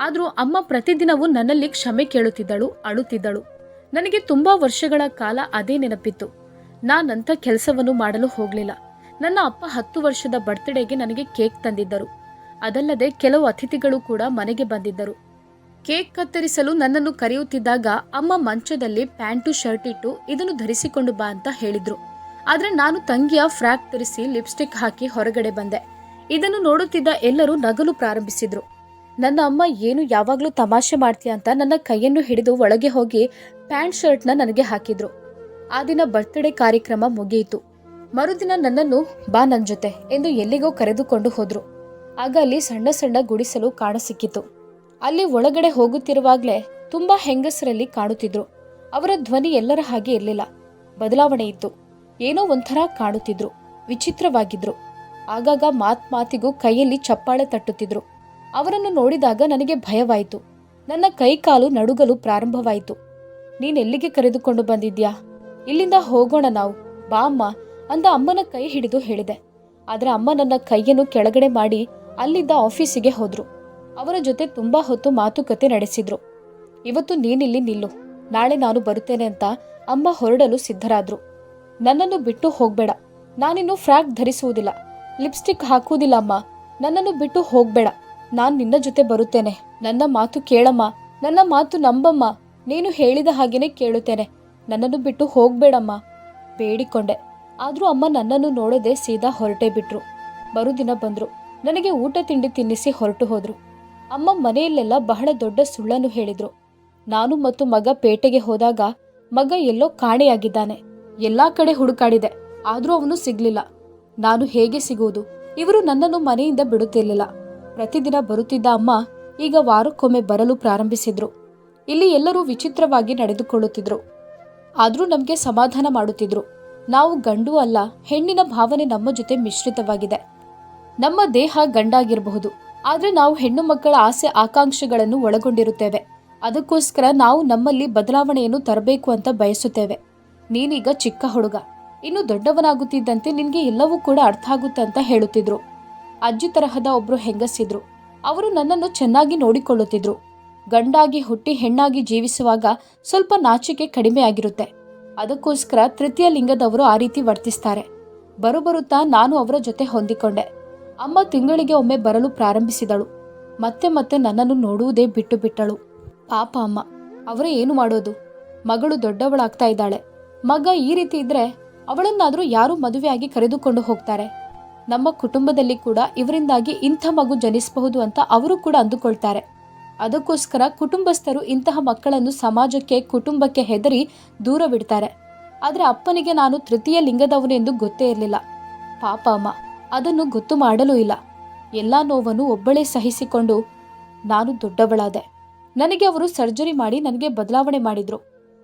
A: ಆದ್ರೂ ಅಮ್ಮ ಪ್ರತಿದಿನವೂ ನನ್ನಲ್ಲಿ ಕ್ಷಮೆ ಕೇಳುತ್ತಿದ್ದಳು, ಅಳುತ್ತಿದ್ದಳು. ನನಗೆ ತುಂಬಾ ವರ್ಷಗಳ ಕಾಲ ಅದೇ ನೆನಪಿತ್ತು. ನಾನಂಥ ಕೆಲಸವನ್ನು ಮಾಡಲು ಹೋಗ್ಲಿಲ್ಲ. ನನ್ನ ಅಪ್ಪ ಹತ್ತು ವರ್ಷದ ಬರ್ತ್ಡೇಗೆ ನನಗೆ ಕೇಕ್ ತಂದಿದ್ದರು. ಅದಲ್ಲದೆ ಕೆಲವು ಅತಿಥಿಗಳು ಕೂಡ ಮನೆಗೆ ಬಂದಿದ್ದರು. ಕೇಕ್ ಕತ್ತರಿಸಲು ನನ್ನನ್ನು ಕರೆಯುತ್ತಿದ್ದಾಗ ಅಮ್ಮ ಮಂಚದಲ್ಲಿ ಪ್ಯಾಂಟು ಶರ್ಟ್ ಇಟ್ಟು, ಇದನ್ನು ಧರಿಸಿಕೊಂಡು ಬಾ ಅಂತ ಹೇಳಿದ್ರು. ಆದರೆ ನಾನು ತಂಗಿಯ ಫ್ರಾಕ್ ಧರಿಸಿ ಲಿಪ್ಸ್ಟಿಕ್ ಹಾಕಿ ಹೊರಗಡೆ ಬಂದೆ. ಇದನ್ನು ನೋಡುತ್ತಿದ್ದ ಎಲ್ಲರೂ ನಗಲು ಪ್ರಾರಂಭಿಸಿದ್ರು. ನನ್ನ ಅಮ್ಮ ಏನು ಯಾವಾಗಲೂ ತಮಾಷೆ ಮಾಡ್ತೀಯ ಅಂತ ನನ್ನ ಕೈಯನ್ನು ಹಿಡಿದು ಒಳಗೆ ಹೋಗಿ ಪ್ಯಾಂಟ್ ಶರ್ಟ್ನ ನನಗೆ ಹಾಕಿದ್ರು. ಆ ದಿನ ಬರ್ತ್ಡೇ ಕಾರ್ಯಕ್ರಮ ಮುಗಿಯಿತು. ಮರುದಿನ ನನ್ನನ್ನು ಬಾ ನನ್ನ ಜೊತೆ ಎಂದು ಎಲ್ಲಿಗೋ ಕರೆದುಕೊಂಡು ಹೋದ್ರು. ಆಗ ಅಲ್ಲಿ ಸಣ್ಣ ಸಣ್ಣ ಗುಡಿಸಲು ಕಾಣಸಿಕ್ಕಿತು ಅಲ್ಲಿ ಒಳಗಡೆ ಹೋಗುತ್ತಿರುವಾಗಲೇ ತುಂಬಾ ಹೆಂಗಸರಲ್ಲಿ ಕಾಣುತ್ತಿದ್ರು. ಅವರ ಧ್ವನಿ ಎಲ್ಲರ ಹಾಗೆ ಇರಲಿಲ್ಲ. ಬದಲಾವಣೆ ಇತ್ತು. ಏನೋ ಒಂಥರ ಕಾಣುತ್ತಿದ್ರು. ವಿಚಿತ್ರವಾಗಿದ್ರು. ಆಗಾಗ ಮಾತ್ ಮಾತಿಗೂ ಕೈಯಲ್ಲಿ ಚಪ್ಪಾಳೆ ತಟ್ಟುತ್ತಿದ್ರು. ಅವರನ್ನು ನೋಡಿದಾಗ ನನಗೆ ಭಯವಾಯಿತು. ನನ್ನ ಕೈ ಕಾಲು ನಡುಗಲು ಪ್ರಾರಂಭವಾಯಿತು. ನೀನೆಲ್ಲಿಗೆ ಕರೆದುಕೊಂಡು ಬಂದಿದ್ಯಾ? ಇಲ್ಲಿಂದ ಹೋಗೋಣ ನಾವು. ಬಾ ಅಮ್ಮ. ಅಂದ ಅಮ್ಮನ ಕೈ ಹಿಡಿದು ಹೇಳಿದೆ. ಆದರೆ ಅಮ್ಮ ನನ್ನ ಕೈಯನ್ನು ಕೆಳಗಡೆ ಮಾಡಿ ಅಲ್ಲಿದ್ದ ಆಫೀಸಿಗೆ ಹೋದ್ರು. ಅವರ ಜೊತೆ ತುಂಬಾ ಹೊತ್ತು ಮಾತುಕತೆ ನಡೆಸಿದ್ರು. ಇವತ್ತು ನೀನಿಲ್ಲಿ ನಿಲ್ಲು. ನಾಳೆ ನಾನು ಬರುತ್ತೇನೆ ಅಂತ ಅಮ್ಮ ಹೊರಡಲು ಸಿದ್ಧರಾದ್ರು. ನನ್ನನ್ನು ಬಿಟ್ಟು ಹೋಗ್ಬೇಡ. ನಾನಿನ್ನು ಫ್ರಾಕ್ ಧರಿಸುವುದಿಲ್ಲ. ಲಿಪ್ಸ್ಟಿಕ್ ಹಾಕುವುದಿಲ್ಲ ಅಮ್ಮ. ನನ್ನನ್ನು ಬಿಟ್ಟು ಹೋಗ್ಬೇಡ. ನಾನು ನಿನ್ನ ಜೊತೆ ಬರುತ್ತೇನೆ. ನನ್ನ ಮಾತು ಕೇಳಮ್ಮ. ನನ್ನ ಮಾತು ನಂಬಮ್ಮ. ನೀನು ಹೇಳಿದ ಹಾಗೇನೆ ಕೇಳುತ್ತೇನೆ. ನನ್ನನ್ನು ಬಿಟ್ಟು ಹೋಗ್ಬೇಡಮ್ಮ. ಬೇಡಿಕೊಂಡೆ. ಆದ್ರೂ ಅಮ್ಮ ನನ್ನನ್ನು ನೋಡದೆ ಸೀದಾ ಹೊರಟೇ ಬಿಟ್ರು. ಮರುದಿನ ಬಂದರು. ನನಗೆ ಊಟ ತಿಂಡಿ ತಿನ್ನಿಸಿ ಹೊರಟು ಹೋದರು. ಅಮ್ಮ ಮನೆಯಲ್ಲೆಲ್ಲ ಬಹಳ ದೊಡ್ಡ ಸುಳ್ಳನ್ನು ಹೇಳಿದ್ರು. ನಾನು ಮತ್ತು ಮಗ ಪೇಟೆಗೆ ಹೋದಾಗ ಮಗ ಎಲ್ಲೋ ಕಾಣೆಯಾಗಿದ್ದಾನೆ. ಎಲ್ಲ ಕಡೆ ಹುಡುಕಾಡಿದೆ. ಆದ್ರೂ ಅವನು ಸಿಗ್ಲಿಲ್ಲ. ನಾನು ಹೇಗೆ ಸಿಗುವುದು? ಇವರು ನನ್ನನ್ನು ಮನೆಯಿಂದ ಬಿಡುತ್ತಿರಲಿಲ್ಲ. ಪ್ರತಿದಿನ ಬರುತ್ತಿದ್ದ ಅಮ್ಮ ಈಗ ವಾರಕ್ಕೊಮ್ಮೆ ಬರಲು ಪ್ರಾರಂಭಿಸಿದ್ರು. ಇಲ್ಲಿ ಎಲ್ಲರೂ ವಿಚಿತ್ರವಾಗಿ ನಡೆದುಕೊಳ್ಳುತ್ತಿದ್ರು. ಆದ್ರೂ ನಮಗೆ ಸಮಾಧಾನ ಮಾಡುತ್ತಿದ್ರು. ನಾವು ಗಂಡು ಅಲ್ಲ, ಹೆಣ್ಣಿನ ಭಾವನೆ ನಮ್ಮ ಜೊತೆ ಮಿಶ್ರಿತವಾಗಿದೆ. ನಮ್ಮ ದೇಹ ಗಂಡಾಗಿರಬಹುದು, ಆದರೆ ನಾವು ಹೆಣ್ಣು ಮಕ್ಕಳ ಆಸೆ ಆಕಾಂಕ್ಷೆಗಳನ್ನು ಒಳಗೊಂಡಿರುತ್ತೇವೆ. ಅದಕ್ಕೋಸ್ಕರ ನಾವು ನಮ್ಮಲ್ಲಿ ಬದಲಾವಣೆಯನ್ನು ತರಬೇಕು ಅಂತ ಬಯಸುತ್ತೇವೆ. ನೀನೀಗ ಚಿಕ್ಕ ಹುಡುಗ, ಇನ್ನು ದೊಡ್ಡವನಾಗುತ್ತಿದ್ದಂತೆ ನಿನಗೆ ಎಲ್ಲವೂ ಕೂಡ ಅರ್ಥ ಆಗುತ್ತೆ ಅಂತ ಹೇಳುತ್ತಿದ್ರು. ಅಜ್ಜಿ ತರಹದ ಒಬ್ರು ಹೆಂಗಸಿದ್ರು, ಅವರು ನನ್ನನ್ನು ಚೆನ್ನಾಗಿ ನೋಡಿಕೊಳ್ಳುತ್ತಿದ್ರು. ಗಂಡಾಗಿ ಹುಟ್ಟಿ ಹೆಣ್ಣಾಗಿ ಜೀವಿಸುವಾಗ ಸ್ವಲ್ಪ ನಾಚಿಕೆ ಕಡಿಮೆ ಆಗಿರುತ್ತೆ. ಅದಕ್ಕೋಸ್ಕರ ತೃತೀಯ ಲಿಂಗದವರು ಆ ರೀತಿ ವರ್ತಿಸ್ತಾರೆ. ಬರುಬರುತ್ತಾ ನಾನು ಅವರ ಜೊತೆ ಹೊಂದಿಕೊಂಡೆ. ಅಮ್ಮ ತಿಂಗಳಿಗೆ ಒಮ್ಮೆ ಬರಲು ಪ್ರಾರಂಭಿಸಿದಳು. ಮತ್ತೆ ಮತ್ತೆ ನನ್ನನ್ನು ನೋಡುವುದೇ ಬಿಟ್ಟು ಬಿಟ್ಟಳು. ಪಾಪ ಅಮ್ಮ, ಅವರೇ ಏನು ಮಾಡೋದು? ಮಗಳು ದೊಡ್ಡವಳಾಗ್ತಾ ಇದ್ದಾಳೆ. ಮಗ ಈ ರೀತಿ ಇದ್ರೆ ಅವಳನ್ನಾದರೂ ಯಾರು ಮದುವೆಯಾಗಿ ಕರೆದುಕೊಂಡು ಹೋಗ್ತಾರೆ? ನಮ್ಮ ಕುಟುಂಬದಲ್ಲಿ ಕೂಡ ಇವರಿಂದಾಗಿ ಇಂಥ ಮಗು ಜನಿಸಬಹುದು ಅಂತ ಅವರು ಕೂಡ ಅಂದುಕೊಳ್ತಾರೆ. ಅದಕ್ಕೋಸ್ಕರ ಕುಟುಂಬಸ್ಥರು ಇಂತಹ ಮಕ್ಕಳನ್ನು ಸಮಾಜಕ್ಕೆ, ಕುಟುಂಬಕ್ಕೆ ಹೆದರಿ ದೂರವಿಡ್ತಾರೆ ಆದರೆ ಅಪ್ಪನಿಗೆ ನಾನು ತೃತೀಯ ಲಿಂಗದವನು ಎಂದು ಗೊತ್ತೇ ಇರಲಿಲ್ಲ. ಪಾಪ ಅಮ್ಮ, ಅದನ್ನು ಗೊತ್ತು ಮಾಡಲೂ ಇಲ್ಲ. ಎಲ್ಲ ನೋವನ್ನು ಒಬ್ಬಳೇ ಸಹಿಸಿಕೊಂಡು ನಾನು ದೊಡ್ಡವಳಾದೆ. ನನಗೆ ಅವರು ಸರ್ಜರಿ ಮಾಡಿ ನನಗೆ ಬದಲಾವಣೆ ಮಾಡಿದ್ರು.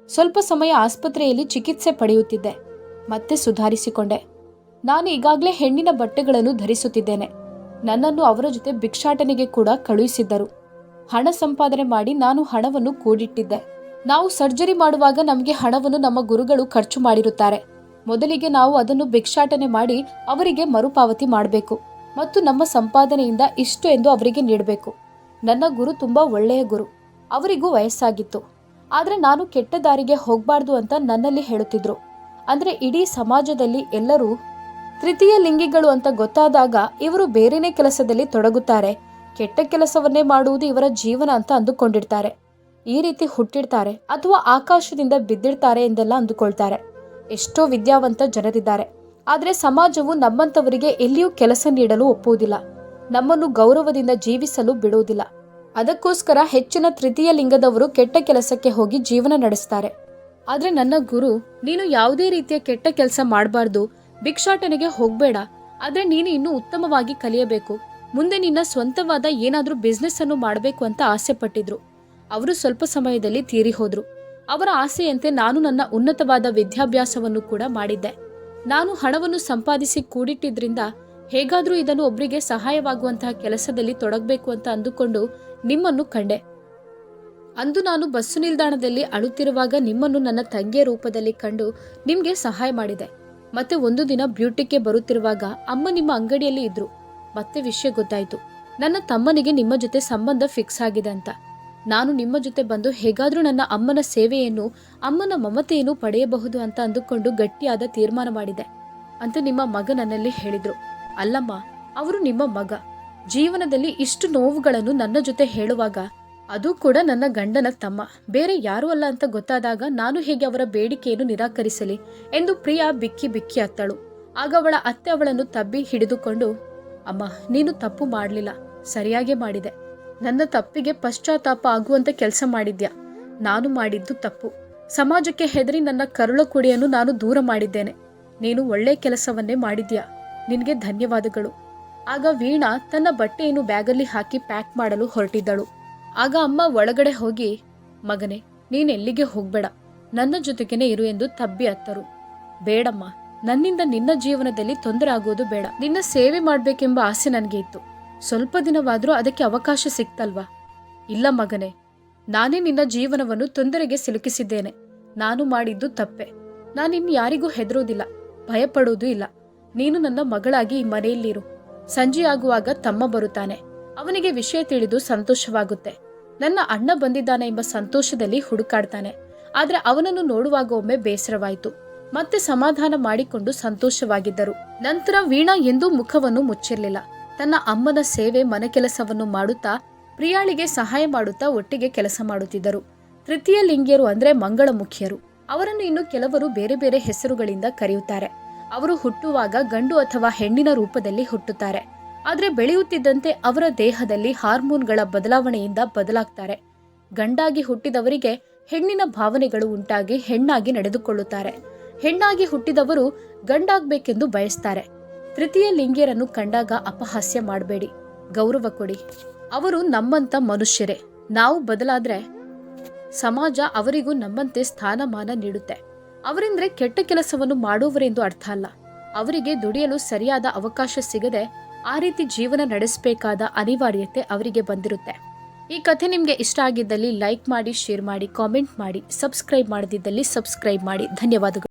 A: ಸ್ವಲ್ಪ ಸಮಯ ಆಸ್ಪತ್ರೆಯಲ್ಲಿ ಚಿಕಿತ್ಸೆ ಪಡೆಯುತ್ತಿದ್ದೆ. ಮತ್ತೆ ಸುಧಾರಿಸಿಕೊಂಡೆ. ನಾನು ಈಗಾಗಲೇ ಹೆಣ್ಣಿನ ಬಟ್ಟೆಗಳನ್ನು ಧರಿಸುತ್ತಿದ್ದೇನೆ. ನನ್ನನ್ನು ಅವರ ಜೊತೆ ಭಿಕ್ಷಾಟನೆಗೆ ಕೂಡ ಕಳುಹಿಸಿದ್ದರು. ಹಣ ಸಂಪಾದನೆ ಮಾಡಿ ನಾನು ಹಣವನ್ನು ಕೂಡಿಟ್ಟಿದ್ದೆ. ನಾವು ಸರ್ಜರಿ ಮಾಡುವಾಗ ನಮಗೆ ಹಣವನ್ನು ನಮ್ಮ ಗುರುಗಳು ಖರ್ಚು ಮಾಡಿರುತ್ತಾರೆ. ಮೊದಲಿಗೆ ನಾವು ಅದನ್ನು ಭಿಕ್ಷಾಟನೆ ಮಾಡಿ ಅವರಿಗೆ ಮರುಪಾವತಿ ಮಾಡಬೇಕು. ಮತ್ತು ನಮ್ಮ ಸಂಪಾದನೆಯಿಂದ ಇಷ್ಟು ಎಂದು ಅವರಿಗೆ ನೀಡಬೇಕು. ನನ್ನ ಗುರು ತುಂಬಾ ಒಳ್ಳೆಯ ಗುರು. ಅವರಿಗೂ ವಯಸ್ಸಾಗಿತ್ತು. ಆದ್ರೆ ನಾನು ಕೆಟ್ಟ ದಾರಿಗೆ ಹೋಗಬಾರ್ದು ಅಂತ ನನ್ನಲ್ಲಿ ಹೇಳುತ್ತಿದ್ರು. ಅಂದ್ರೆ ಇಡೀ ಸಮಾಜದಲ್ಲಿ ಎಲ್ಲರೂ ತೃತೀಯ ಲಿಂಗಿಗಳು ಅಂತ ಗೊತ್ತಾದಾಗ ಇವರು ಬೇರೆನೇ ಕೆಲಸದಲ್ಲಿ ತೊಡಗುತ್ತಾರೆ. ಕೆಟ್ಟ ಕೆಲಸವನ್ನೇ ಮಾಡುವುದು ಇವರ ಜೀವನ ಅಂತ ಅಂದುಕೊಂಡಿರ್ತಾರೆ. ಈ ರೀತಿ ಹುಟ್ಟಿರ್ತಾರೆ ಅಥವಾ ಆಕಾಶದಿಂದ ಬಿದ್ದಿರ್ತಾರೆ ಎಂದೆಲ್ಲ ಅಂದುಕೊಳ್ತಾರೆ. ಎಷ್ಟೋ ವಿದ್ಯಾವಂತ ಜನರಿದ್ದಾರೆ. ಆದರೆ ಸಮಾಜವು ನಮ್ಮಂಥವರಿಗೆ ಎಲ್ಲಿಯೂ ಕೆಲಸ ನೀಡಲು ಒಪ್ಪುವುದಿಲ್ಲ. ನಮ್ಮನ್ನು ಗೌರವದಿಂದ ಜೀವಿಸಲು ಬಿಡುವುದಿಲ್ಲ. ಅದಕ್ಕೋಸ್ಕರ ಹೆಚ್ಚಿನ ತೃತೀಯ ಲಿಂಗದವರು ಕೆಟ್ಟ ಕೆಲಸಕ್ಕೆ ಹೋಗಿ ಜೀವನ ನಡೆಸ್ತಾರೆ. ಆದರೆ ನನ್ನ ಗುರು, ನೀನು ಯಾವುದೇ ರೀತಿಯ ಕೆಟ್ಟ ಕೆಲಸ ಮಾಡಬಾರ್ದು. ಭಿಕ್ಷಾಟನೆಗೆ ಹೋಗಬೇಡ. ಆದರೆ ನೀನು ಇನ್ನೂ ಉತ್ತಮವಾಗಿ ಕಲಿಯಬೇಕು. ಮುಂದೆ ನಿನ್ನ ಸ್ವಂತವಾದ ಏನಾದರೂ ಬಿಸ್ನೆಸ್ ಅನ್ನು ಮಾಡಬೇಕು ಅಂತ ಆಸೆ ಪಟ್ಟಿದ್ರು ಅವರು ಸ್ವಲ್ಪ ಸಮಯದಲ್ಲಿ ತೀರಿ ಹೋದ್ರು. ಅವರ ಆಸೆಯಂತೆ ನಾನು ನನ್ನ ಉನ್ನತವಾದ ವಿದ್ಯಾಭ್ಯಾಸವನ್ನು ಕೂಡ ಮಾಡಿದ್ದೆ. ನಾನು ಹಣವನ್ನು ಸಂಪಾದಿಸಿ ಕೂಡಿಟ್ಟಿದ್ರಿಂದ ಹೇಗಾದರೂ ಇದನ್ನು ಒಬ್ಬರಿಗೆ ಸಹಾಯವಾಗುವಂತಹ ಕೆಲಸದಲ್ಲಿ ತೊಡಗಬೇಕು ಅಂತ ಅಂದುಕೊಂಡು ನಿಮ್ಮನ್ನು ಕಂಡೆ. ಅಂದು ನಾನು ಬಸ್ಸು ನಿಲ್ದಾಣದಲ್ಲಿ ಅಳುತ್ತಿರುವಾಗ ನಿಮ್ಮನ್ನು ನನ್ನ ತಂಗಿಯ ರೂಪದಲ್ಲಿ ಕಂಡು ನಿಮಗೆ ಸಹಾಯ ಮಾಡಿದೆ. ಮತ್ತೆ ಒಂದು ದಿನ ಬ್ಯೂಟಿಗೆ ಬರುತ್ತಿರುವಾಗ ಅಮ್ಮ ನಿಮ್ಮ ಅಂಗಡಿಯಲ್ಲಿ ಇದ್ರು. ಮತ್ತೆ ವಿಷಯ ಗೊತ್ತಾಯ್ತು. ನನ್ನ ತಮ್ಮನಿಗೆ ನಿಮ್ಮ ಜೊತೆ ಸಂಬಂಧ ಫಿಕ್ಸ್ ಆಗಿದೆ ಅಂತ. ನಾನು ನಿಮ್ಮ ಜೊತೆ ಬಂದು ಹೇಗಾದರೂ ನನ್ನ ಅಮ್ಮನ ಸೇವೆಯನ್ನು, ಅಮ್ಮನ ಮಮತೆಯನ್ನು ಪಡೆಯಬಹುದು ಅಂತ ಅಂದುಕೊಂಡು ಗಟ್ಟಿಯಾದ ತೀರ್ಮಾನ ಮಾಡಿದೆ ಅಂತ ನಿಮ್ಮ ಮಗ ನನ್ನಲ್ಲಿ ಹೇಳಿದ್ರು. ಅಲ್ಲಮ್ಮ, ಅವರು ನಿಮ್ಮ ಮಗ. ಜೀವನದಲ್ಲಿ ಇಷ್ಟು ನೋವುಗಳನ್ನು ನನ್ನ ಜೊತೆ ಹೇಳುವಾಗ ಅದು ಕೂಡ ನನ್ನ ಗಂಡನ ತಮ್ಮ. ಬೇರೆ ಯಾರೂ ಅಲ್ಲ ಅಂತ ಗೊತ್ತಾದಾಗ ನಾನು ಹೇಗೆ ಅವರ ಬೇಡಿಕೆಯನ್ನು ನಿರಾಕರಿಸಲಿ ಎಂದು ಪ್ರಿಯಾ ಬಿಕ್ಕಿ ಬಿಕ್ಕಿ ಅತ್ತಳು. ಆಗ ಅವಳ ಅತ್ತೆ ಅವಳನ್ನು ತಬ್ಬಿ ಹಿಡಿದುಕೊಂಡು ಅಮ್ಮ, ನೀನು ತಪ್ಪು ಮಾಡಲಿಲ್ಲ. ಸರಿಯಾಗೇ ಮಾಡಿದೆ. ನನ್ನ ತಪ್ಪಿಗೆ ಪಶ್ಚಾತ್ತಾಪ ಆಗುವಂತ ಕೆಲಸ ಮಾಡಿದ್ಯಾ? ನಾನು ಮಾಡಿದ್ದು ತಪ್ಪು. ಸಮಾಜಕ್ಕೆ ಹೆದರಿ ನನ್ನ ಕರುಳ ಕುಡಿಯನ್ನು ನಾನು ದೂರ ಮಾಡಿದ್ದೇನೆ. ನೀನು ಒಳ್ಳೆ ಕೆಲಸವನ್ನೇ ಮಾಡಿದ್ಯಾ? ನಿನಗೆ ಧನ್ಯವಾದಗಳು. ಆಗ ವೀಣಾ ತನ್ನ ಬಟ್ಟೆಯನ್ನು ಬ್ಯಾಗಲ್ಲಿ ಹಾಕಿ ಪ್ಯಾಕ್ ಮಾಡಲು ಹೊರಟಿದ್ದಳು. ಆಗ ಅಮ್ಮ ಒಳಗಡೆ ಹೋಗಿ, ಮಗನೇ, ನೀನೆಲ್ಲಿಗೆ ಹೋಗ್ಬೇಡ. ನನ್ನ ಜೊತೆಗೇನೆ ಇರು ಎಂದು ತಬ್ಬಿ ಅತ್ತರು. ಬೇಡಮ್ಮ ನನ್ನಿಂದ ನಿನ್ನ ಜೀವನದಲ್ಲಿ ತೊಂದರೆ ಆಗೋದು ಬೇಡ. ನಿನ್ನ ಸೇವೆ ಮಾಡ್ಬೇಕೆಂಬ ಆಸೆ ನನಗೆ ಇತ್ತು. ಸ್ವಲ್ಪ ದಿನವಾದರೂ ಅದಕ್ಕೆ ಅವಕಾಶ ಸಿಕ್ತಲ್ವಾ? ಇಲ್ಲ ಮಗನೇ. ನಾನೇ ನಿನ್ನ ಜೀವನವನ್ನು ತೊಂದರೆಗೆ ಸಿಲುಕಿಸಿದ್ದೇನೆ. ನಾನು ಮಾಡಿದ್ದು ತಪ್ಪೆ. ನಾನಿನ್ ಯಾರಿಗೂ ಹೆದರೋದಿಲ್ಲ. ಭಯಪಡೋದು ಇಲ್ಲ. ನೀನು ನನ್ನ ಮಗಳಾಗಿ ಈ ಮನೆಯಲ್ಲಿರು. ಸಂಜೆಯಾಗುವಾಗ ತಮ್ಮ ಬರುತ್ತಾನೆ. ಅವನಿಗೆ ವಿಷಯ ತಿಳಿದು ಸಂತೋಷವಾಗುತ್ತೆ. ನನ್ನ ಅಣ್ಣ ಬಂದಿದ್ದಾನೆ ಎಂಬ ಸಂತೋಷದಲ್ಲಿ ಹುಡುಕಾಡ್ತಾನೆ. ಆದರೆ ಅವನನ್ನು ನೋಡುವಾಗ ಒಮ್ಮೆ ಬೇಸರವಾಯಿತು. ಮತ್ತೆ ಸಮಾಧಾನ ಮಾಡಿಕೊಂಡು ಸಂತೋಷವಾಗಿದ್ದರು. ನಂತರ ವೀಣಾ ಎಂದೂ ಮುಖವನ್ನು ಮುಚ್ಚಿರಲಿಲ್ಲ. ತನ್ನ ಅಮ್ಮನ ಸೇವೆ, ಮನೆ ಕೆಲಸವನ್ನು ಮಾಡುತ್ತಾ, ಪ್ರಿಯಾಳಿಗೆ ಸಹಾಯ ಮಾಡುತ್ತಾ ಒಟ್ಟಿಗೆ ಕೆಲಸ ಮಾಡುತ್ತಿದ್ದರು. ತೃತೀಯ ಲಿಂಗಿಯರು ಅಂದ್ರೆ ಮಂಗಳ ಮುಖಿಯರು ಅವರನ್ನು ಇನ್ನು ಕೆಲವರು ಬೇರೆ ಬೇರೆ ಹೆಸರುಗಳಿಂದ ಕರೆಯುತ್ತಾರೆ. ಅವರು ಹುಟ್ಟುವಾಗ ಗಂಡು ಅಥವಾ ಹೆಣ್ಣಿನ ರೂಪದಲ್ಲಿ ಹುಟ್ಟುತ್ತಾರೆ. ಆದರೆ ಬೆಳೆಯುತ್ತಿದ್ದಂತೆ ಅವರ ದೇಹದಲ್ಲಿ ಹಾರ್ಮೋನ್ಗಳ ಬದಲಾವಣೆಯಿಂದ ಬದಲಾಗ್ತಾರೆ. ಗಂಡಾಗಿ ಹುಟ್ಟಿದವರಿಗೆ ಹೆಣ್ಣಿನ ಭಾವನೆಗಳು ಉಂಟಾಗಿ ಹೆಣ್ಣಾಗಿ ನಡೆದುಕೊಳ್ಳುತ್ತಾರೆ. ಹೆಣ್ಣಾಗಿ ಹುಟ್ಟಿದವರು ಗಂಡಾಗ್ಬೇಕೆಂದು ಬಯಸ್ತಾರೆ. ತೃತೀಯ ಲಿಂಗಿಯರನ್ನು ಕಂಡಾಗ ಅಪಹಾಸ್ಯ ಮಾಡಬೇಡಿ. ಗೌರವ ಕೊಡಿ. ಅವರು ನಮ್ಮಂತ ಮನುಷ್ಯರೇ. ನಾವು ಬದಲಾದ್ರೆ ಸಮಾಜ ಅವರಿಗೂ ನಮ್ಮಂತೆ ಸ್ಥಾನಮಾನ ನೀಡುತ್ತೆ. ಅವರಿಂದ್ರೆ ಕೆಟ್ಟ ಕೆಲಸವನ್ನು ಮಾಡುವರೆಂದು ಅರ್ಥ ಅಲ್ಲ. ಅವರಿಗೆ ದುಡಿಯಲು ಸರಿಯಾದ ಅವಕಾಶ ಸಿಗದೆ ಆ ರೀತಿ ಜೀವನ ನಡೆಸಬೇಕಾದ ಅನಿವಾರ್ಯತೆ ಅವರಿಗೆ ಬಂದಿರುತ್ತೆ. ಈ ಕಥೆ ನಿಮಗೆ ಇಷ್ಟ ಆಗಿದ್ದಲ್ಲಿ ಲೈಕ್ ಮಾಡಿ, ಶೇರ್ ಮಾಡಿ, ಕಾಮೆಂಟ್ ಮಾಡಿ, ಸಬ್ಸ್ಕ್ರೈಬ್ ಮಾಡದಿದ್ದಲ್ಲಿ ಸಬ್ಸ್ಕ್ರೈಬ್ ಮಾಡಿ. ಧನ್ಯವಾದಗಳು.